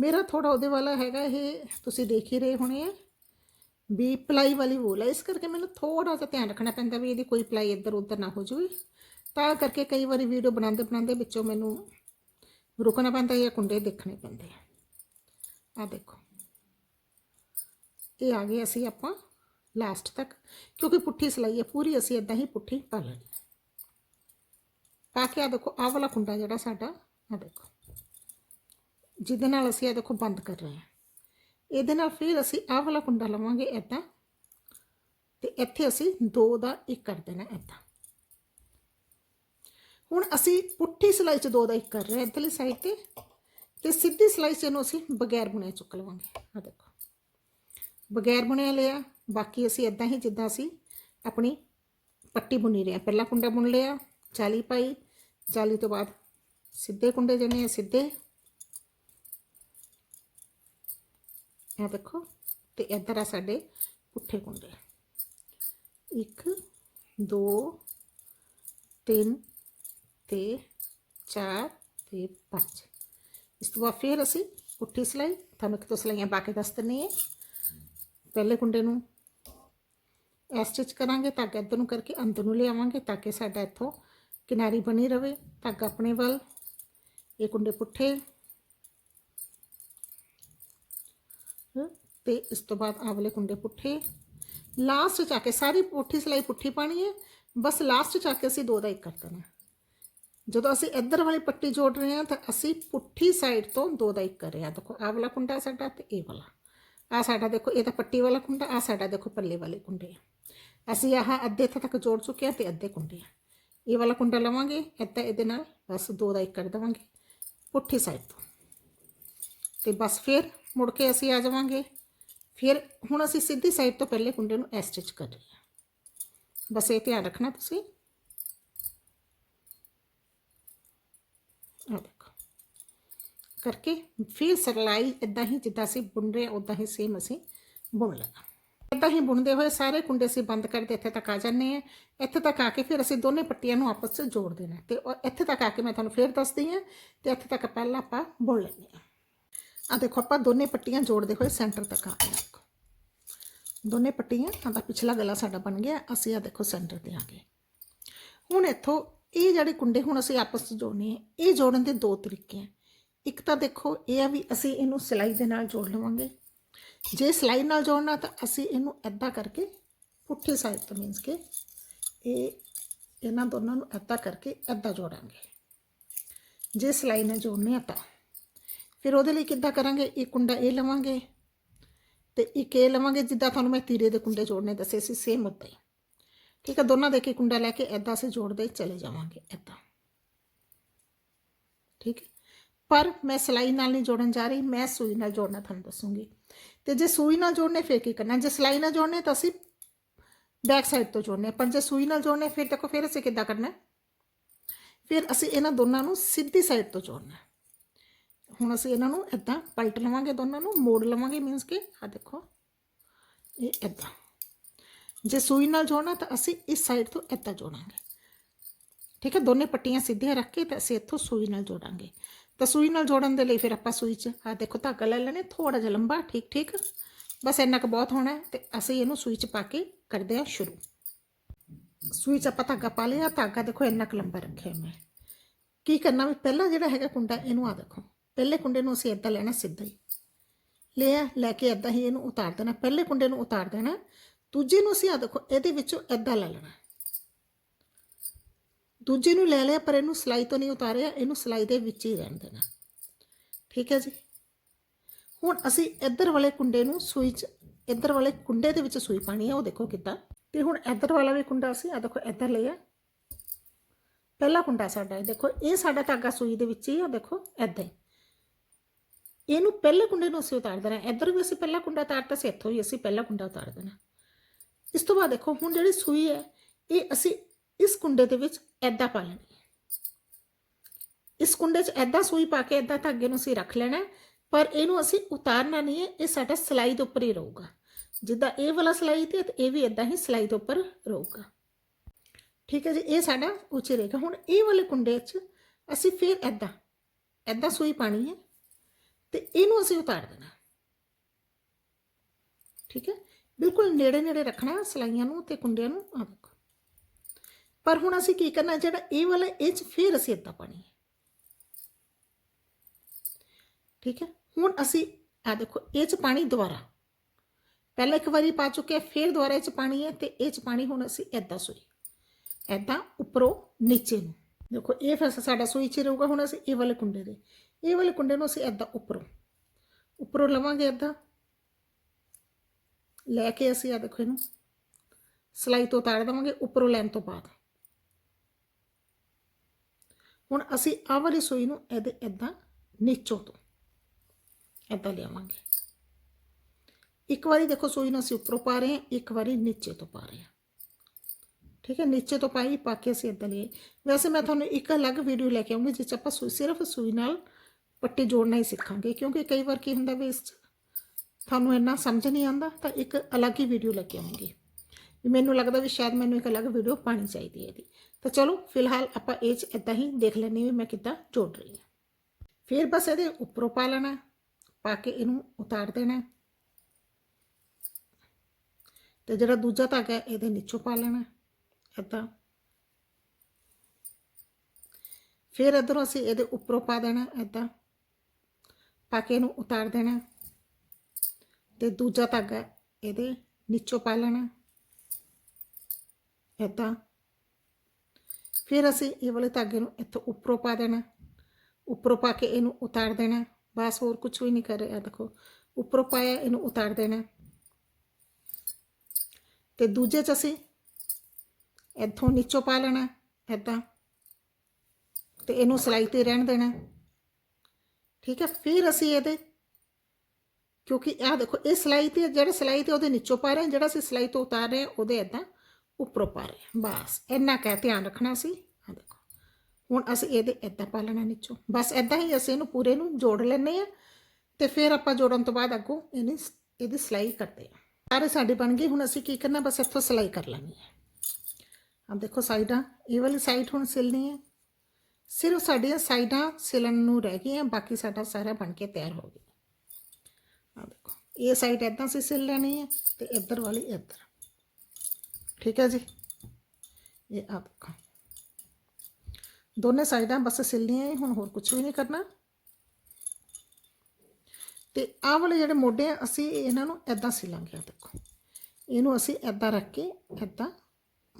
ਮੇਰਾ ਥੋੜਾ ਉਹਦੇ ਵਾਲਾ ਹੈਗਾ ਇਹ, ਤੁਸੀਂ ਦੇਖ ਹੀ ਰਹੇ ਹੋਣੇ ਆ, ਵੀ ਪਲਾਈ ਵਾਲੀ ਵੋਲ ਹੈ ਇਸ ਕਰਕੇ ਮੈਨੂੰ ਥੋੜਾ ਜਿਹਾ ਧਿਆਨ ਰੱਖਣਾ ਪੈਂਦਾ ਵੀ ਇਹਦੀ ਕੋਈ ਪਲਾਈ ਇੱਧਰ ਉੱਧਰ ਨਾ ਹੋ ਜਾਵੇ। ਤਾਂ ਕਰਕੇ ਕਈ ਵਾਰੀ ਵੀਡੀਓ ਬਣਾਉਂਦੇ ਬਣਾਉਂਦੇ ਵਿੱਚੋਂ ਮੈਨੂੰ ਰੁਕਣਾ ਪੈਂਦਾ ਜਾਂ ਕੁੰਡੇ ਦੇਖਣੇ ਪੈਂਦੇ ਆ। ਦੇਖੋ। ਇਹ ਆ ਗਏ ਅਸੀਂ ਆਪਾਂ ਲਾਸਟ ਤੱਕ, ਕਿਉਂਕਿ ਪੁੱਠੀ ਸਿਲਾਈ ਹੈ, ਪੂਰੀ ਅਸੀਂ ਇਦਾਂ ਹੀ ਪੁੱਠੀ ਪਾ ਲੈਣੀ ਹੈ। ਪਾ ਕੇ ਆ ਦੇਖੋ, ਆਹ ਵਾਲਾ ਕੁੰਡਾ ਜਿਹੜਾ ਸਾਡਾ ਆ ਦੇਖੋ। ਜਿਹਦੇ ਨਾਲ ਅਸੀਂ ਇਹ ਦੇਖੋ ਬੰਦ ਕਰ ਰਹੇ ਹਾਂ। ਇਹਦੇ ਨਾਲ ਫਿਰ ਅਸੀਂ ਆਹ ਵਾਲਾ ਕੁੰਡਾ ਲਵਾਂਗੇ ਇਦਾਂ ਤੇ ਇੱਥੇ ਅਸੀਂ ਦੋ ਦਾ ਇੱਕ ਕਰ ਦੇਣਾ ਇਦਾਂ ਹੁਣ ਅਸੀਂ ਪੁੱਠੀ ਸਿਲਾਈ 'ਚ ਦੋ ਦਾ ਇੱਕ ਕਰ ਰਹੇ ਹਾਂ ਇੱਧਰਲੀ ਸਾਈਡ ਤੇ ਤੇ ਸਿੱਧੀ ਸਿਲਾਈ 'ਚ ਇਹਨੂੰ ਅਸੀਂ ਬਗੈਰ ਬੁਣਿਆ ਚੁੱਕ ਲਵਾਂਗੇ। ਆ ਦੇਖੋ। ਬਗੈਰ ਬੁਣਿਆ ਲਿਆ ਬਾਕੀ ਅਸੀਂ ਇਦਾਂ ਹੀ ਜਿੱਦਾਂ ਅਸੀਂ ਆਪਣੀ ਪੱਟੀ ਬੁਣੀ ਰਹੇ ਹਾਂ ਪਹਿਲਾ ਕੁੰਡਾ ਬੁਣ ਲਿਆ ਜਾਲੀ ਪਾਈ ਜਾਲੀ ਤੋਂ ਬਾਅਦ ਸਿੱਧੇ ਕੁੰਡੇ ਜਣੇ ਆ, ਸਿੱਧੇ। ਇਹ ਦੇਖੋ, ਤੇ ਇੱਧਰ ਆ ਸਾਡੇ ਪੁੱਠੇ ਕੁੰਡੇ। 1 2 3 ਤੇ 4 ਤੇ 5 ਇਸ ਤੋਂ ਬਾਅਦ ਫਿਰ ਅਸੀਂ ਪੁੱਠੀ ਸਿਲਾਈ, ਤੁਹਾਨੂੰ ਕਿਤੋਂ ਸਲਾਈਆਂ ਪਾ ਕੇ ਦੱਸ ਦਿੰਨੀ ਹੈ ਪਹਿਲੇ ਕੁੰਡੇ ਨੂੰ ਐ ਸਟਿਚ ਕਰਾਂਗੇ ਧਾਗਾ ਇੱਧਰ ਨੂੰ ਕਰਕੇ ਅੰਦਰ ਨੂੰ ਲਿਆਵਾਂਗੇ ਤਾਂ ਕਿ ਸਾਡਾ ਇੱਥੋਂ ਕਿਨਾਰੀ ਬਣੀ ਰਵੇ। ਧਾਗਾ ਆਪਣੇ ਵੱਲ ਇਹ ਕੁੰਡੇ ਪੁੱਠੇ। ਹਮ, ਤੇ ਇਸ ਤੋਂ ਬਾਅਦ ਆਹ ਵਾਲੇ ਕੁੰਡੇ ਪੁੱਠੇ। ਲਾਸਟ ਚ ਆ ਕੇ ਸਾਰੀ ਪੁੱਠੀ ਸਿਲਾਈ ਪੁੱਠੀ ਪਾਣੀ ਹੈ ਬਸ ਲਾਸਟ ਚ ਆ ਕੇ ਅਸੀਂ ਦੋ ਦਾ ਇੱਕ ਕਰ ਦੇਣਾ। ਜਦੋਂ ਅਸੀਂ ਇੱਧਰ ਵਾਲੀ ਪੱਟੀ ਜੋੜ ਰਹੇ ਹਾਂ ਤਾਂ ਅਸੀਂ ਪੁੱਠੀ ਸਾਈਡ ਤੋਂ ਦੋ ਦਾ ਇੱਕ ਕਰ ਰਹੇ ਹਾਂ। ਦੇਖੋ ਆਹ ਵਾਲਾ ਕੁੰਡਾ ਸਾਡਾ ਤੇ ਇਹ ਵਾਲਾ। ਆ ਸਾਡਾ ਦੇਖੋ ਇਹ ਤਾਂ ਪੱਟੀ ਵਾਲਾ ਕੁੰਡਾ ਆ ਸਾਡਾ ਦੇਖੋ ਪੱਲੇ ਵਾਲੇ ਕੁੰਡੇ ਆ। ਅਸੀਂ ਆਹ ਅੱਧੇ ਇੱਥੇ ਤੱਕ ਜੋੜ ਚੁੱਕੇ ਆ ਤੇ ਅੱਧੇ ਕੁੰਡੇ ਆ ਇਹ ਵਾਲਾ ਕੁੰਡਾ ਲਵਾਂਗੇ, ਇੱਦਾਂ ਇਹਦੇ ਨਾਲ ਬਸ ਦੋ ਦਾ ਇੱਕ ਕਰ ਦੇਵਾਂਗੇ, ਪੁੱਠੀ ਸਾਈਡ ਤੋਂ। ਤੇ ਬਸ ਫਿਰ ਮੁੜ ਕੇ ਅਸੀਂ ਆ ਜਾਵਾਂਗੇ। ਫਿਰ ਹੁਣ ਅਸੀਂ ਸਿੱਧੀ ਸਾਈਡ ਤੋਂ ਪਹਿਲੇ ਕੁੰਡੇ ਨੂੰ ਐ ਸਟਿਚ ਕਰ ਰਹੇ ਹਾਂ। ਬਸ ਇਹ ਧਿਆਨ ਰੱਖਣਾ ਤੁਸੀਂ। ਆ ਦੇਖੋ। ਕਰਕੇ ਫਿਰ ਸਿਲਾਈ ਇਦਾਂ ਹੀ ਜਿੱਦਾਂ ਅਸੀਂ ਬੁਣ ਰਹੇ ਹਾਂ ਉਦਾਂ ਹੀ ਸੇਮ ਅਸੀਂ ਬੁਣ ਲੈਣਾ। ਇਦਾਂ ਹੀ ਬੁਣਦੇ ਹੋਏ ਸਾਰੇ ਕੁੰਡੇ ਅਸੀਂ ਬੰਦ ਕਰਕੇ ਇੱਥੇ ਤੱਕ ਆ ਜਾਂਦੇ ਆ ਇੱਥੇ ਤੱਕ ਆ ਕੇ ਫਿਰ ਅਸੀਂ ਦੋਨੇ ਪੱਟੀਆਂ ਨੂੰ ਆਪਸ ਵਿੱਚ ਜੋੜ ਦੇਣਾ ਤੇ ਉਹ ਇੱਥੇ ਤੱਕ ਆ ਕੇ ਮੈਂ ਤੁਹਾਨੂੰ ਫਿਰ ਦੱਸਦੀ ਹਾਂ ਤੇ ਇੱਥੇ ਤੱਕ ਪਹਿਲਾਂ ਆਪਾਂ ਬੁਣ ਲੈਂਦੇ ਆ ਆ ਦੇਖੋ, ਆਪਾਂ ਦੋਨੇ ਪੱਟੀਆਂ ਜੋੜਦੇ ਹੋਏ ਸੈਂਟਰ ਤੱਕ ਆ ਗਏ। ਦੇਖੋ, ਦੋਨੇ ਪੱਟੀਆਂ ਤਾਂ ਦਾ ਪਿਛਲਾ ਗਲਾ ਸਾਡਾ ਬਣ ਗਿਆ, ਅਸੀਂ ਆ ਦੇਖੋ ਸੈਂਟਰ ਤੇ ਆ ਗਏ। ਹੁਣ ਇੱਥੋਂ ਇਹ ਜਿਹੜੇ ਕੁੰਡੇ ਹੁਣ ਅਸੀਂ ਆਪਸ ਵਿੱਚ ਜੋੜਨੇ ਆ ਇਹ ਜੋੜਨ ਦੇ ਦੋ ਤਰੀਕੇ ਆ ਇੱਕ ਤਾਂ ਦੇਖੋ, ਇਹ ਆ ਵੀ ਅਸੀਂ ਇਹਨੂੰ ਸਿਲਾਈ ਦੇ ਨਾਲ ਜੋੜ ਲਵਾਂਗੇ। ਜੇ ਸਿਲਾਈ ਨਾਲ ਜੋੜਨਾ ਤਾਂ ਅਸੀਂ ਇਹਨੂੰ ਐਦਾਂ ਕਰਕੇ ਪੁੱਠੇ ਸਾਈਡ ਤੋਂ ਮੀਨਸ ਕਿ ਇਹ ਇਹਨਾਂ ਦੋਨਾਂ ਨੂੰ ਐਦਾਂ ਕਰਕੇ ਐਦਾਂ ਜੋੜਾਂਗੇ। ਜੇ ਸਿਲਾਈ ਨਾਲ ਜੋੜਨੇ ਆ ਤਾਂ। ਫਿਰ ਉਹਦੇ ਲਈ ਕਿੱਦਾਂ ਕਰਾਂਗੇ? ਇਹ ਕੁੰਡਾ ਇਹ ਲਵਾਂਗੇ। ਤੇ ਇੱਕ ਇਹ ਲਵਾਂਗੇ, ਜਿੱਦਾਂ ਤੁਹਾਨੂੰ ਮੈਂ ਤੀਰੇ ਦੇ ਕੁੰਡੇ ਜੋੜਨੇ ਦੱਸੇ ਸੀ ਸੇਮ ਉੱਤੇ ਠੀਕ ਹੈ ਦੋਨਾਂ ਦੇ ਕੇ ਕੁੰਡਾ ਲੈ ਕੇ ਐਦਾਂ ਅਸੀਂ ਜੋੜਦੇ ਚਲੇ ਜਾਵਾਂਗੇ ਐਦਾਂ ਠੀਕ ਹੈ? ਪਰ ਮੈਂ ਸਿਲਾਈ ਨਾਲ ਨਹੀਂ ਜੋੜਨ ਜਾ ਰਹੀ, ਮੈਂ ਸੂਈ ਨਾਲ ਜੋੜਨਾ ਤੁਹਾਨੂੰ ਦੱਸੂਗੀ। ਤੇ ਜੇ ਸੂਈ ਨਾਲ ਜੋੜਨੇ, ਫਿਰ ਕੀ ਕਰਨਾ? ਜੇ ਸਿਲਾਈ ਨਾਲ ਜੋੜਨੇ ਤਾਂ ਅਸੀਂ ਬੈਕ ਸਾਈਡ ਤੋਂ ਜੋੜਨੇ ਆ। ਪਰ ਜੇ ਸੂਈ ਨਾਲ ਜੋੜਨੇ, ਫਿਰ ਦੇਖੋ, ਫਿਰ ਅਸੀਂ ਕਿੱਦਾਂ ਕਰਨਾ ਫਿਰ ਅਸੀਂ ਇਹਨਾਂ ਦੋਨਾਂ ਨੂੰ ਸਿੱਧੀ ਸਾਈਡ ਤੋਂ ਜੋੜਨਾ ਹੁਣ ਅਸੀਂ ਇਹਨਾਂ ਨੂੰ ਇਦਾਂ ਪਲਟ ਲਵਾਂਗੇ ਦੋਨਾਂ ਨੂੰ, ਮੋੜ ਲਵਾਂਗੇ ਮੀਨਸ ਕਿ ਆ ਦੇਖੋ, ਇਹ ਇਦਾਂ ਜੇ ਸੂਈ ਨਾਲ ਜੋੜਨਾ ਤਾਂ ਅਸੀਂ ਇਸ ਸਾਈਡ ਤੋਂ ਇਦਾਂ ਜੋੜਾਂਗੇ। ਠੀਕ ਹੈ? ਦੋਨੇ ਪੱਟੀਆਂ ਸਿੱਧੀਆਂ ਰੱਖ ਕੇ ਤੇ ਅਸੀਂ ਇੱਥੋਂ ਸੂਈ ਨਾਲ ਜੋੜਾਂਗੇ। ਤਾਂ ਸੂਈ ਨਾਲ ਜੋੜਨ ਦੇ ਲਈ ਫਿਰ ਆਪਾਂ ਸੂਈ 'ਚ ਆ ਦੇਖੋ ਧਾਗਾ ਲੈ ਲੈਣੇ ਥੋੜਾ ਜਿਹਾ ਲੰਬਾ, ਠੀਕ ਠੀਕ। ਬਸ ਇੰਨਾ ਕੁ ਬਹੁਤ ਹੋਣਾ ਹੈ ਤੇ ਅਸੀਂ ਇਹਨੂੰ ਸੂਈ 'ਚ ਪਾ ਕੇ ਕਰਦੇ ਹਾਂ ਸ਼ੁਰੂ। ਸੂਈ 'ਚ ਆਪਾਂ ਧਾਗਾ ਪਾ ਲਿਆ, ਧਾਗਾ ਦੇਖੋ ਇੰਨਾ ਕੁ ਲੰਬਾ ਰੱਖਿਆ ਮੈਂ। ਕੀ ਕਰਨਾ ਵੀ ਪਹਿਲਾਂ ਜਿਹੜਾ ਹੈਗਾ ਕੁੰਡਾ, ਇਹਨੂੰ ਆ ਦੇਖੋ। ਪਹਿਲੇ ਕੁੰਡੇ ਨੂੰ ਅਸੀਂ ਇੱਦਾਂ ਲੈਣਾ ਸਿੱਧਾ ਹੀ। ਲਿਆ, ਲੈ ਕੇ ਇੱਦਾਂ ਹੀ ਇਹਨੂੰ ਉਤਾਰ ਦੇਣਾ। ਪਹਿਲੇ ਕੁੰਡੇ ਨੂੰ ਉਤਾਰ ਦੇਣਾ। ਦੂਜੇ ਨੂੰ ਅਸੀਂ ਆ ਦੇਖੋ, ਇਹਦੇ ਵਿੱਚੋਂ ਇੱਦਾਂ ਲੈ ਲੈਣਾ। ਦੂਜੇ ਨੂੰ ਲੈ ਲਿਆ, ਪਰ ਇਹਨੂੰ ਸਲਾਈ ਤੋਂ ਨਹੀਂ ਉਤਾਰਿਆ, ਇਹਨੂੰ ਸਲਾਈ ਦੇ ਵਿੱਚ ਹੀ ਰਹਿਣ ਦੇਣਾ। ਠੀਕ ਹੈ ਜੀ? ਹੁਣ ਅਸੀਂ ਇੱਧਰ ਵਾਲੇ ਕੁੰਡੇ ਨੂੰ ਸੂਈ 'ਚ, ਇੱਧਰ ਵਾਲੇ ਕੁੰਡੇ ਦੇ ਵਿੱਚ ਸੂਈ ਪਾਣੀ ਹੈ ਉਹ ਦੇਖੋ ਕਿੱਦਾਂ। ਤੇ ਹੁਣ ਇੱਧਰ ਵਾਲਾ ਵੀ ਕੁੰਡਾ ਅਸੀਂ ਆ ਦੇਖੋ ਇੱਧਰ ਲਿਆ। ਪਹਿਲਾ ਕੁੰਡਾ ਸਾਡਾ ਇਹ, ਦੇਖੋ, ਇਹ ਸਾਡਾ ਧਾਗਾ ਸੂਈ ਦੇ ਵਿੱਚ ਹੀ ਆ, ਦੇਖੋ, ਇੱਦਾਂ ਹੀ। ਇਹਨੂੰ ਪਹਿਲੇ ਕੁੰਡੇ ਨੂੰ ਅਸੀਂ ਉਤਾਰ ਦੇਣਾ। ਇੱਧਰ ਵੀ ਅਸੀਂ ਪਹਿਲਾ ਕੁੰਡਾ ਉਤਾਰਤਾ ਸੀ, ਇੱਥੋਂ ਵੀ ਅਸੀਂ ਪਹਿਲਾ ਕੁੰਡਾ ਉਤਾਰ ਦੇਣਾ। ਇਸ ਤੋਂ ਬਾਅਦ ਦੇਖੋ, ਹੁਣ ਜਿਹੜੀ ਸੂਈ ਹੈ, ਇਹ ਅਸੀਂ ਇਸ ਕੁੰਡੇ ਦੇ ਵਿੱਚ ਐਦਾਂ ਪਾ ਲੈਣੀ ਇਸ ਕੁੰਡੇ 'ਚ ਐਦਾਂ ਸੂਈ ਪਾ ਕੇ ਐਦਾਂ ਧਾਗੇ ਨੂੰ ਅਸੀਂ ਰੱਖ ਲੈਣਾ ਪਰ ਇਹਨੂੰ ਅਸੀਂ ਉਤਾਰਨਾ ਨਹੀਂ ਹੈ, ਇਹ ਸਾਡਾ ਸਲਾਈ ਦੇ ਉੱਪਰ ਹੀ ਰਹੂਗਾ। ਜਿੱਦਾਂ ਇਹ ਵਾਲਾ ਸਲਾਈ ਤੇ ਇਹ ਵੀ ਐਦਾਂ ਹੀ ਸਲਾਈ ਦੇ ਉੱਪਰ ਰਹੂਗਾ। ਠੀਕ ਹੈ ਜੀ, ਇਹ ਸਾਡਾ ਉੱਚੇ ਰਹੇਗਾ ਹੁਣ ਇਹ ਵਾਲੇ ਕੁੰਡੇ 'ਚ ਅਸੀਂ ਫਿਰ ਐਦਾਂ ਐਦਾਂ ਸੂਈ ਪਾਣੀ ਹੈ ਤੇ ਇਹਨੂੰ ਅਸੀਂ ਉਤਾਰ ਦੇਣਾ ਠੀਕ ਹੈ, ਬਿਲਕੁਲ ਨੇੜੇ ਨੇੜੇ ਰੱਖਣਾ ਹੈ ਸਲਾਈਆਂ ਨੂੰ ਤੇ ਕੁੰਡਿਆਂ ਨੂੰ ਆ ਪਰ ਹੁਣ ਅਸੀਂ ਕੀ ਕਰਨਾ ਜਿਹੜਾ ਇਹ ਵਾਲਾ ਇਹ ਚ ਫਿਰ ਅਸੀਂ ਇਦਾਂ ਪਾਣੀ ਹੈ। ਠੀਕ ਹੈ? ਹੁਣ ਅਸੀਂ ਆ ਦੇਖੋ ਇਹ ਚ ਪਾਣੀ ਦੁਬਾਰਾ। ਪਹਿਲਾਂ ਇੱਕ ਵਾਰੀ ਪਾ ਚੁੱਕੇ ਹਾਂ, ਫਿਰ ਦੁਬਾਰਾ ਇਹ ਚ ਪਾਣੀ ਹੈ ਤੇ ਇਹ ਚ ਪਾਣੀ ਹੁਣ ਅਸੀਂ ਇਦਾਂ ਸੂਈ। ਇਦਾਂ ਉੱਪਰੋਂ ਨੀਚੇ ਨੂੰ। ਦੇਖੋ ਇਹ ਫਿਰ ਸਾਡਾ ਸੂਈ ਚ ਰਹੂਗਾ ਹੁਣ ਅਸੀਂ ਇਹ ਵਾਲੇ ਕੁੰਡੇ ਦੇ। ਇਹ ਵਾਲੇ ਕੁੰਡੇ ਨੂੰ ਅਸੀਂ ਇਦਾਂ ਉੱਪਰੋਂ। ਉੱਪਰੋਂ ਲਵਾਂਗੇ ਇਦਾਂ ਲੈ ਕੇ ਅਸੀਂ ਆ ਦੇਖੋ ਇਹਨੂੰ। ਸਲਾਈ ਤੋਂ ਉਤਾਰ ਦੇਵਾਂਗੇ ਉੱਪਰੋਂ ਲੈਣ ਤੋਂ ਬਾਅਦ। ਹੁਣ ਅਸੀਂ ਆਹ ਵਾਲੀ ਸੂਈ ਨੂੰ ਇਹਦੇ ਇਦਾਂ ਨੀਚੋਂ ਤੋਂ। ਇਦਾਂ ਲਿਆਵਾਂਗੇ। ਇੱਕ ਵਾਰੀ ਦੇਖੋ ਸੂਈ ਨੂੰ ਅਸੀਂ ਉੱਪਰੋਂ ਪਾ ਰਹੇ ਹਾਂ, ਇੱਕ ਵਾਰੀ ਨੀਚੇ ਤੋਂ ਪਾ ਰਹੇ ਹਾਂ। ਠੀਕ ਹੈ, ਨੀਚੇ ਤੋਂ ਪਾਈ, ਪਾ ਕੇ ਅਸੀਂ ਇਦਾਂ ਲਈਏ ਵੈਸੇ ਮੈਂ ਤੁਹਾਨੂੰ ਇੱਕ ਅਲੱਗ ਵੀਡੀਓ ਲੈ ਕੇ ਆਉਂਗੀ ਜਿਸ 'ਚ ਆਪਾਂ ਸੂਈ ਸਿਰਫ ਸੂਈ ਨਾਲ ਪੱਟੀ ਜੋੜਨਾ ਹੀ ਸਿੱਖਾਂਗੇ, ਕਿਉਂਕਿ ਕਈ ਵਾਰ ਕੀ ਹੁੰਦਾ ਵੀ ਇਸ 'ਚ ਤੁਹਾਨੂੰ ਇੰਨਾ ਸਮਝ ਨਹੀਂ ਆਉਂਦਾ, ਤਾਂ ਇੱਕ ਅਲੱਗ ਹੀ ਵੀਡੀਓ ਲੈ ਕੇ ਆਉਂਗੀ ਵੀ ਮੈਨੂੰ ਲੱਗਦਾ ਵੀ ਸ਼ਾਇਦ ਮੈਨੂੰ ਇੱਕ ਅਲੱਗ ਵੀਡੀਓ ਪਾਣੀ ਚਾਹੀਦੀ ਹੈ ਇਹਦੀ। ਤਾਂ ਚਲੋ ਫਿਲਹਾਲ ਆਪਾਂ ਇਹ 'ਚ ਇਦਾਂ ਹੀ ਦੇਖ ਲੈਂਦੇ ਵੀ ਮੈਂ ਕਿੱਦਾਂ ਜੋੜ ਰਹੀ ਹਾਂ। ਫਿਰ ਬਸ ਇਹਦੇ ਉੱਪਰੋਂ ਪਾ ਲੈਣਾ ਪਾ ਕੇ ਇਹਨੂੰ ਉਤਾਰ ਦੇਣਾ। ਤੇ ਜਿਹੜਾ ਦੂਜਾ ਧਾਗਾ ਹੈ, ਇਹਦੇ ਨੀਚੋਂ ਪਾ ਲੈਣਾ ਇਦਾਂ ਫਿਰ ਇਧਰੋਂ ਅਸੀਂ ਇਹਦੇ ਉੱਪਰੋਂ ਪਾ ਦੇਣਾ ਇਦਾਂ ਪਾ ਕੇ ਇਹਨੂੰ ਉਤਾਰ ਦੇਣਾ। ਤੇ ਦੂਜਾ ਧਾਗਾ ਇਹਦੇ ਨੀਚੋਂ ਪਾ ਲੈਣਾ। ਇਦਾਂ ਫਿਰ ਅਸੀਂ ਇਹ ਵਾਲੇ ਧਾਗੇ ਨੂੰ ਇੱਥੋਂ ਉੱਪਰੋਂ ਪਾ ਦੇਣਾ। ਉੱਪਰੋਂ ਪਾ ਕੇ ਇਹਨੂੰ ਉਤਾਰ ਦੇਣਾ। ਬਸ ਹੋਰ ਕੁਝ ਵੀ ਨਹੀਂ ਕਰ ਰਿਹਾ, ਦੇਖੋ। ਉੱਪਰੋਂ ਪਾਇਆ, ਇਹਨੂੰ ਉਤਾਰ ਦੇਣਾ। ਤੇ ਦੂਜੇ ਚ ਅਸੀਂ ਇੱਥੋਂ ਨੀਚੋਂ ਪਾ ਲੈਣਾ ਇਦਾਂ ਤੇ ਇਹਨੂੰ ਸਲਾਈ ਤੇ ਰਹਿਣ ਦੇਣਾ। ਠੀਕ ਹੈ, ਫਿਰ ਅਸੀਂ ਇਹਦੇ, ਕਿਉਂਕਿ ਇਹ ਦੇਖੋ, ਇਹ ਸਲਾਈ ਤੇ, ਜਿਹੜਾ ਸਲਾਈ ਤੇ ਉਹਦੇ ਨੀਚੋਂ ਪਾ ਰਹੇ ਹਾਂ, ਜਿਹੜਾ ਅਸੀਂ ਸਲਾਈ ਤੋਂ ਉਤਾਰ ਰਹੇ ਹਾਂ, ਉਹਦੇ ਇਦਾਂ ਉੱਪਰੋਂ ਪਾ ਰਹੇ ਹਾਂ। ਬਸ, ਇੰਨਾ ਕਹਿ ਧਿਆਨ ਰੱਖਣਾ ਸੀ। ਆ ਦੇਖੋ। ਹੁਣ ਅਸੀਂ ਇਹਦੇ ਇਦਾਂ ਪਾ ਲੈਣਾ ਨੀਚੋਂ। ਬਸ ਇਦਾਂ ਹੀ ਅਸੀਂ ਇਹਨੂੰ ਪੂਰੇ ਨੂੰ ਜੋੜ ਲੈਣੇ ਆ ਤੇ ਫਿਰ ਆਪਾਂ ਜੋੜਨ ਤੋਂ ਬਾਅਦ ਅੱਗੋਂ ਇਹਨੀ ਇਹਦੀ ਸਲਾਈ ਕਰਦੇ ਆ ਸਾਰੇ ਸਾਡੀ ਬਣ ਗਏ ਹੁਣ ਅਸੀਂ ਕੀ ਕਰਨਾ, ਬਸ ਇੱਥੋਂ ਸਲਾਈ ਕਰ ਲੈਣੀ ਹੈ। ਆ ਦੇਖੋ ਸਾਈਡਾਂ, ਇਹ ਵਾਲੀ ਸਾਈਡ ਹੁਣ ਸਿਲਣੀ ਹੈ। ਸਿਰਫ ਸਾਡੀਆਂ ਸਾਈਡਾਂ ਸਿਲਣ ਨੂੰ ਰਹਿ ਗਈਆਂ, ਬਾਕੀ ਸਾਡਾ ਸਾਰਾ ਬਣ ਕੇ ਤਿਆਰ ਹੋ ਗਿਆ। ਆ ਦੇਖੋ, ਇਹ ਸਾਈਡ ਇਦਾਂ ਸੀ ਸਿਲ ਲੈਣੀ ਹੈ ਤੇ ਇੱਧਰ ਵਾਲੀ ਇੱਧਰ। ਠੀਕ ਹੈ ਜੀ। ਇਹ ਆ ਦੇਖੋ। ਦੋਨੇ ਸਾਈਡਾਂ ਬਸ ਸਿਲਣੀਆਂ ਹੀ, ਹੁਣ ਹੋਰ ਕੁਝ ਵੀ ਨਹੀਂ ਕਰਨਾ। ਤੇ ਆਹ ਵਾਲੇ ਜਿਹੜੇ ਮੋਢੇ ਆ, ਅਸੀਂ ਇਹਨਾਂ ਨੂੰ ਐਦਾਂ ਸਿਲਾਂਗੇ ਆ ਦੇਖੋ। ਇਹਨੂੰ ਅਸੀਂ ਐਦਾਂ ਰੱਖ ਕੇ ਐਦਾਂ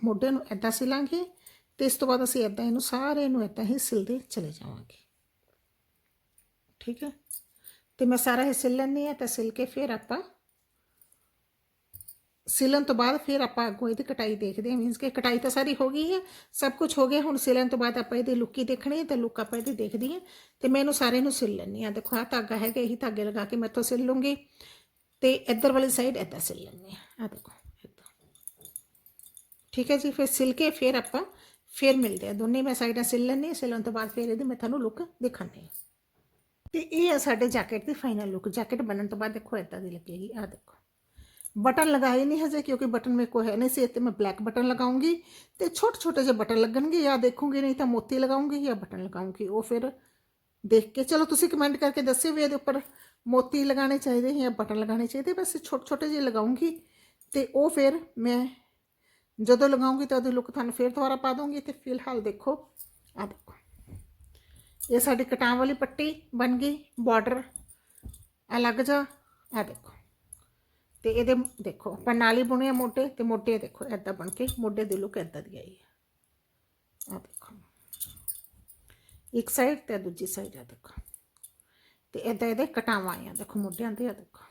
ਮੋਢੇ ਨੂੰ ਐਦਾਂ ਸਿਲਾਂਗੇ ਤੇ ਇਸ ਤੋਂ ਬਾਅਦ ਅਸੀਂ ਐਦਾਂ ਇਹਨੂੰ ਸਾਰੇ ਨੂੰ ਐਦਾਂ ਹੀ ਸਿਲਦੇ ਚਲੇ ਜਾਵਾਂਗੇ। ਠੀਕ ਹੈ। ਤੇ ਮੈਂ ਸਾਰਾ ਇਹ ਸਿਲ ਲੈਂਦੀ ਆ ਤਾਂ ਸਿਲ ਕੇ ਫਿਰ ਆਪਾਂ ਸਿਲਣ ਤੋਂ ਬਾਅਦ ਫਿਰ ਆਪਾਂ ਅੱਗੋਂ ਇਹਦੀ ਕਟਾਈ ਦੇਖਦੇ ਹਾਂ। ਮੀਨਸ ਕਿ ਕਟਾਈ ਤਾਂ ਸਾਰੀ ਹੋ ਗਈ ਹੈ, ਸਭ ਕੁਝ ਹੋ ਗਿਆ, ਹੁਣ ਸਿਲਣ ਤੋਂ ਬਾਅਦ ਆਪਾਂ ਇਹਦੀ ਲੁੱਕੀ ਦੇਖਣੀ ਹੈ ਤੇ ਲੁੱਕ ਆਪਾਂ ਇਹਦੀ ਦੇਖਦੀ ਹਾਂ ਤੇ ਮੈਂ ਇਹਨੂੰ ਸਾਰੇ ਨੂੰ ਸਿਲ ਲੈਂਦੀ ਹਾਂ। ਦੇਖੋ, ਆਹ ਧਾਗਾ ਹੈਗਾ, ਇਹੀ ਧਾਗੇ ਲਗਾ ਕੇ ਮੈਂ ਇੱਥੋਂ ਸਿਲ ਲੂੰਗੀ ਤੇ ਇੱਧਰ ਵਾਲੀ ਸਾਈਡ ਇੱਦਾਂ ਸਿਲ ਲੈਂਦੀ ਹਾਂ। ਆ ਦੇਖੋ, ਇੱਦਾਂ। ਠੀਕ ਹੈ ਜੀ, ਫਿਰ ਸਿਲ ਕੇ ਫਿਰ ਆਪਾਂ ਫਿਰ ਮਿਲਦੇ ਆ ਦੋਨੇ ਮੈਂ ਸਾਈਡਾਂ ਸਿਲ ਲੈਂਦੀ ਹਾਂ, ਸਿਲਣ ਤੋਂ ਬਾਅਦ ਫਿਰ ਇਹਦੀ ਮੈਂ ਤੁਹਾਨੂੰ ਲੁੱਕ ਦਿਖਾਉਂਦੀ ਹਾਂ। ਤੇ ਇਹ ਆ ਸਾਡੇ ਜੈਕਟ ਦੀ ਫਾਈਨਲ ਲੁੱਕ ਜੈਕਟ ਬਣਨ ਤੋਂ ਬਾਅਦ ਦੇਖੋ, ਇੱਦਾਂ ਦੀ ਲੱਗੇਗੀ। ਆ ਦੇਖੋ। ਬਟਨ ਲਗਾਏ ਨਹੀਂ ਹਜੇ ਕਿਉਂਕਿ ਬਟਨ ਮੇਰੇ ਕੋਲ ਹੈ ਨਹੀਂ ਸੀ ਤੇ ਮੈਂ ਬਲੈਕ ਬਟਨ ਲਗਾਉਂਗੀ ਤੇ ਛੋਟੇ ਛੋਟੇ ਜਿਹੇ ਬਟਨ ਲੱਗਣਗੇ ਜਾਂ ਦੇਖੂੰਗੀ ਨਹੀਂ ਤਾਂ ਮੋਤੀ ਲਗਾਉਂਗੀ ਜਾਂ ਬਟਨ ਲਗਾਉਂਗੀ ਉਹ ਫਿਰ ਦੇਖ ਕੇ ਚਲੋ ਤੁਸੀਂ ਕਮੈਂਟ ਕਰਕੇ ਦੱਸਿਓ ਵੀ ਇਹਦੇ ਉੱਪਰ ਮੋਤੀ ਲਗਾਉਣੇ ਚਾਹੀਦੇ ਜਾਂ ਬਟਨ ਲਗਾਉਣੇ ਚਾਹੀਦੇ ਬਸ ਛੋਟੇ ਛੋਟੇ ਜਿਹੇ ਲਗਾਉਂਗੀ ਤੇ ਉਹ ਫਿਰ ਮੈਂ ਜਦੋਂ ਲਗਾਉਂਗੀ ਤਾਂ ਉਹਦੀ ਲੁੱਕ ਤੁਹਾਨੂੰ ਫਿਰ ਦੁਬਾਰਾ ਪਾ ਦੂੰਗੀ ਤੇ ਫਿਲਹਾਲ ਦੇਖੋ ਆ ਦੇਖੋ ਇਹ ਸਾਡੀ ਕਟਾਂ ਵਾਲੀ ਪੱਟੀ ਬਣ ਗਈ ਬਾਰਡਰ ਅਲੱਗ ਜਾ ਆ ਦੇਖੋ ਤੇ ਇਹਦੇ ਦੇਖੋ, ਆਪਾਂ ਨਾਲੀ ਬੁਣਿਆ ਮੋਢੇ ਤੇ ਮੋਢੇ ਦੇਖੋ ਐਦਾਂ ਬਣ ਕੇ ਮੋਢੇ ਦੀ ਲੁੱਕ ਐਦਾਂ ਦੀ ਆਈ ਹੈ। ਆ ਦੇਖੋ। ਇੱਕ ਸਾਈਡ ਤੇ ਦੂਜੀ ਸਾਈਡ ਆ ਦੇਖੋ। ਤੇ ਐਦਾਂ ਇਹਦੇ ਕਟਾਵਾਂ ਆਈਆਂ, ਦੇਖੋ ਮੋਢਿਆਂ ਦੇ ਆ ਦੇਖੋ।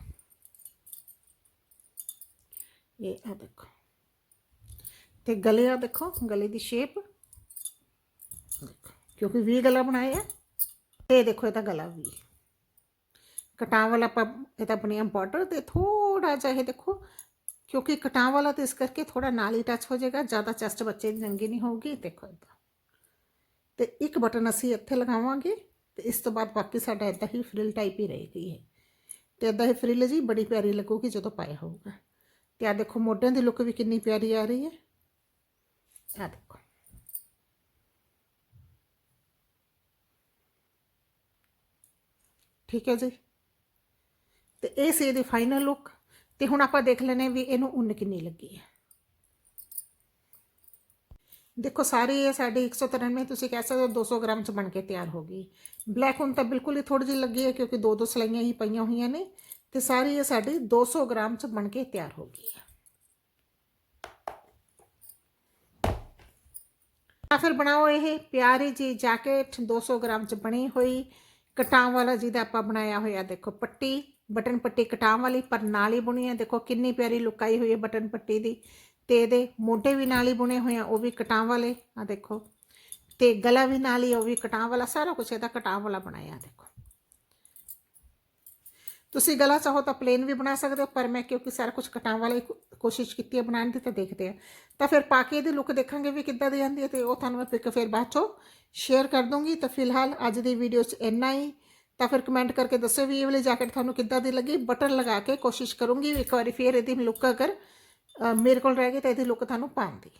ਇਹ ਆ ਦੇਖੋ। ਤੇ ਗਲੇ ਆ ਦੇਖੋ, ਗਲੇ ਦੀ ਸ਼ੇਪ ਦੇਖੋ, ਕਿਉਂਕਿ ਵੀ ਗਲਾ ਬਣਾਇਆ ਤੇ ਦੇਖੋ, ਇਹਦਾ ਗਲਾ ਵੀ ਕਟਾਂ ਵਾਲਾ ਆਪਾਂ, ਇਹਦਾ ਬਣਿਆ ਬਾਰਡਰ ਤੇ ਥੋੜਾ ਜਿਹਾ ਇਹ ਦੇਖੋ ਕਿਉਂਕਿ ਕਟਾਂ ਵਾਲਾ ਤੇ ਇਸ ਕਰਕੇ ਥੋੜਾ ਨਾਲ ਹੀ ਟੱਚ ਹੋ ਜਾਏਗਾ ਜ਼ਿਆਦਾ ਚੈਸਟ ਬੱਚੇ ਦੀ ਨੰਗੀ ਨਹੀਂ ਹੋਊਗੀ ਦੇਖੋ ਇਦਾਂ ਤੇ ਇੱਕ ਬਟਨ ਅਸੀਂ ਇੱਥੇ ਲਗਾਵਾਂਗੇ ਤੇ ਇਸ ਤੋਂ ਬਾਅਦ ਬਾਕੀ ਸਾਡਾ ਇਦਾਂ ਹੀ ਫਰਿਲ ਟਾਈਪ ਹੀ ਰਹੇਗੀ ਇਹ ਤੇ ਇਦਾਂ ਹੀ ਫਰਿਲ ਜੀ ਬੜੀ ਪਿਆਰੀ ਲੱਗੂਗੀ ਜਦੋਂ ਪਾਇਆ ਹੋਊਗਾ ਤੇ ਆ ਦੇਖੋ ਮੋਢਿਆਂ ਦੀ ਲੁੱਕ ਵੀ ਕਿੰਨੀ ਪਿਆਰੀ ਆ ਰਹੀ ਹੈ ਆ ਦੇਖੋ ਠੀਕ ਹੈ ਜੀ ਤੇ ਇਹ ਸੀ ਇਹਦੀ ਫਾਈਨਲ ਲੁੱਕ ਤੇ ਹੁਣ ਆਪਾਂ ਦੇਖ ਲੈਨੇ ਵੀ ਇਹਨੂੰ ਉੱਨ ਕਿੰਨੀ ਲੱਗੀ ਹੈ। ਦੇਖੋ, ਸਾਰੀ ਇਹ ਸਾਡੀ 193 ਤੁਸੀਂ ਕਹਿ ਸਕਦੇ ਹੋ 200 ਗ੍ਰਾਮ ਚ ਬਣ ਕੇ ਤਿਆਰ ਹੋ ਗਈ। ਬਲੈਕ ਹੁਣ ਤਾਂ ਬਿਲਕੁਲ ਹੀ ਥੋੜੀ ਜਿਹੀ ਲੱਗੀ ਹੈ ਕਿਉਂਕਿ ਦੋ ਦੋ ਸਲਾਈਆਂ ਹੀ ਪਈਆਂ ਹੋਈਆਂ ਨੇ ਤੇ ਸਾਰੀ ਇਹ ਸਾਡੀ 200 ਗ੍ਰਾਮ ਚ ਬਣ ਕੇ ਤਿਆਰ ਹੋ ਗਈ ਹੈ। ਤਾਂ ਫਿਰ ਬਣਾਓ ਇਹ ਪਿਆਰੀ ਜੀ ਜੈਕਟ 200 ਗ੍ਰਾਮ ਚ ਬਣੀ ਹੋਈ। ਕਟਾਂ ਵਾਲਾ ਜਿਹਦਾ ਆਪਾਂ ਬਣਾਇਆ ਹੋਇਆ, ਦੇਖੋ, ਪੱਟੀ। ਬਟਨ ਪੱਟੀ ਕਟਾਂ ਵਾਲੀ, ਪਰ ਨਾਲ ਹੀ ਬੁਣੀ ਹੈ। ਦੇਖੋ ਕਿੰਨੀ ਪਿਆਰੀ ਲੁੱਕ ਆਈ ਹੋਈ ਹੈ ਬਟਨ ਪੱਟੀ ਦੀ। ਤੇ ਇਹਦੇ ਮੋਢੇ ਵੀ ਨਾਲ ਹੀ ਬੁਣੇ ਹੋਏ ਆ, ਉਹ ਵੀ ਕਟਾਂ ਵਾਲੇ। ਆ ਦੇਖੋ। ਤੇ ਗਲਾ ਵੀ ਨਾਲ ਹੀ, ਉਹ ਵੀ ਕਟਾਂ ਵਾਲਾ। ਸਾਰਾ ਕੁਝ ਇਹਦਾ ਕਟਾਂ ਵਾਲਾ ਬਣਾਇਆ ਦੇਖੋ। ਤੁਸੀਂ ਗਲਾ ਚਾਹੋ ਤਾਂ ਪਲੇਨ ਵੀ ਬਣਾ ਸਕਦੇ ਹੋ, ਪਰ ਮੈਂ ਕਿਉਂਕਿ ਸਾਰਾ ਕੁਝ ਕਟਾਂ ਵਾਲਾ ਕੋਸ਼ਿਸ਼ ਕੀਤੀ ਹੈ ਬਣਾਉਣ ਦੀ, ਤਾਂ ਦੇਖਦੇ ਆ ਤਾਂ ਫਿਰ ਪਾ ਕੇ ਇਹਦੀ ਲੁੱਕ ਦੇਖਾਂਗੇ ਵੀ ਕਿੱਦਾਂ ਦੀ ਆਉਂਦੀ ਹੈ, ਤੇ ਉਹ ਤੁਹਾਨੂੰ ਮੈਂ ਪਿਕ ਫਿਰ ਬਾਅਦ ਚੋਂ ਸ਼ੇਅਰ ਕਰ ਦੂੰਗੀ ਤਾਂ ਫਿਲਹਾਲ ਅੱਜ ਦੀ ਵੀਡੀਓ 'ਚ ਇੰਨਾ ਹੀ। ਤਾਂ ਫਿਰ ਕਮੈਂਟ ਕਰਕੇ ਦੱਸਿਓ ਵੀ ਇਹ ਵਾਲੀ ਜੈਕਟ ਤੁਹਾਨੂੰ ਕਿੱਦਾਂ ਦੀ ਲੱਗੀ। ਬਟਨ ਲਗਾ ਕੇ ਕੋਸ਼ਿਸ਼ ਕਰੂੰਗੀ ਇੱਕ ਵਾਰੀ ਫਿਰ ਇਹਦੀ ਲੁੱਕ ਅਗਰ ਅ, ਮੇਰੇ ਕੋਲ ਰਹਿ ਗਈ ਤਾਂ ਇਹਦੀ ਲੁੱਕ ਤੁਹਾਨੂੰ ਪਾਉਣ ਦੀ।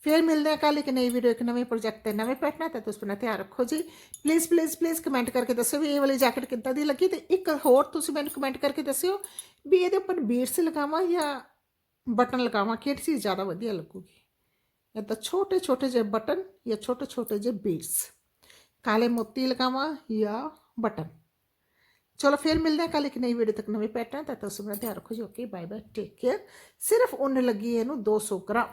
ਫਿਰ ਮਿਲਦੇ ਹਾਂ ਕੱਲ ਇੱਕ ਨਈ ਵੀਡੀਓ ਇੱਕ ਨਵੇਂ ਪ੍ਰੋਜੈਕਟ ਤੇ ਨਵੇਂ ਪੈਟਰਨ ਤੇ। ਤੁਸੀਂ ਆਪਣਾ ਧਿਆਨ ਰੱਖੋ ਜੀ। ਪਲੀਜ਼ ਪਲੀਜ਼ ਪਲੀਜ਼ ਕਮੈਂਟ ਕਰਕੇ ਦੱਸਿਓ ਵੀ ਇਹ ਵਾਲੀ ਜੈਕਟ ਕਿੱਦਾਂ ਦੀ ਲੱਗੀ ਤੇ ਇੱਕ ਹੋਰ ਤੁਸੀਂ ਮੈਨੂੰ ਕਮੈਂਟ ਕਰਕੇ ਦੱਸਿਓ ਵੀ ਇਹਦੇ ਉੱਪਰ ਬੀਡਸ ਲਗਾਵਾਂ ਜਾਂ ਬਟਨ ਲਗਾਵਾਂ ਕਿਹੜੀ ਚੀਜ਼ ਜ਼ਿਆਦਾ ਵਧੀਆ ਲੱਗੂਗੀ? ਇੱਦਾਂ ਛੋਟੇ ਛੋਟੇ ਜਿਹੇ ਬਟਨ ਜਾਂ ਛੋਟੇ ਛੋਟੇ ਜਿਹੇ ਬੀਡਸ ਕਾਲੇ ਮੋਤੀ ਲਗਾਵਾਂ ਜਾਂ ਬਟਨ ਚਲੋ ਫਿਰ ਮਿਲਦੇ ਹਾਂ ਕੱਲ ਇੱਕ ਨਈ ਵੀਡੀਓ ਤੱਕ ਨਵੇਂ ਪੈਟਰਨ ਤੱਕ ਤੁਸੀਂ ਆਪਣਾ ਧਿਆਨ ਰੱਖੋ ਜੀ okay bye bye take care ਸਿਰਫ ਉਹਨੇ ਲੱਗੀ ਹੈ ਇਹਨੂੰ 200 ਗ੍ਰਾਮ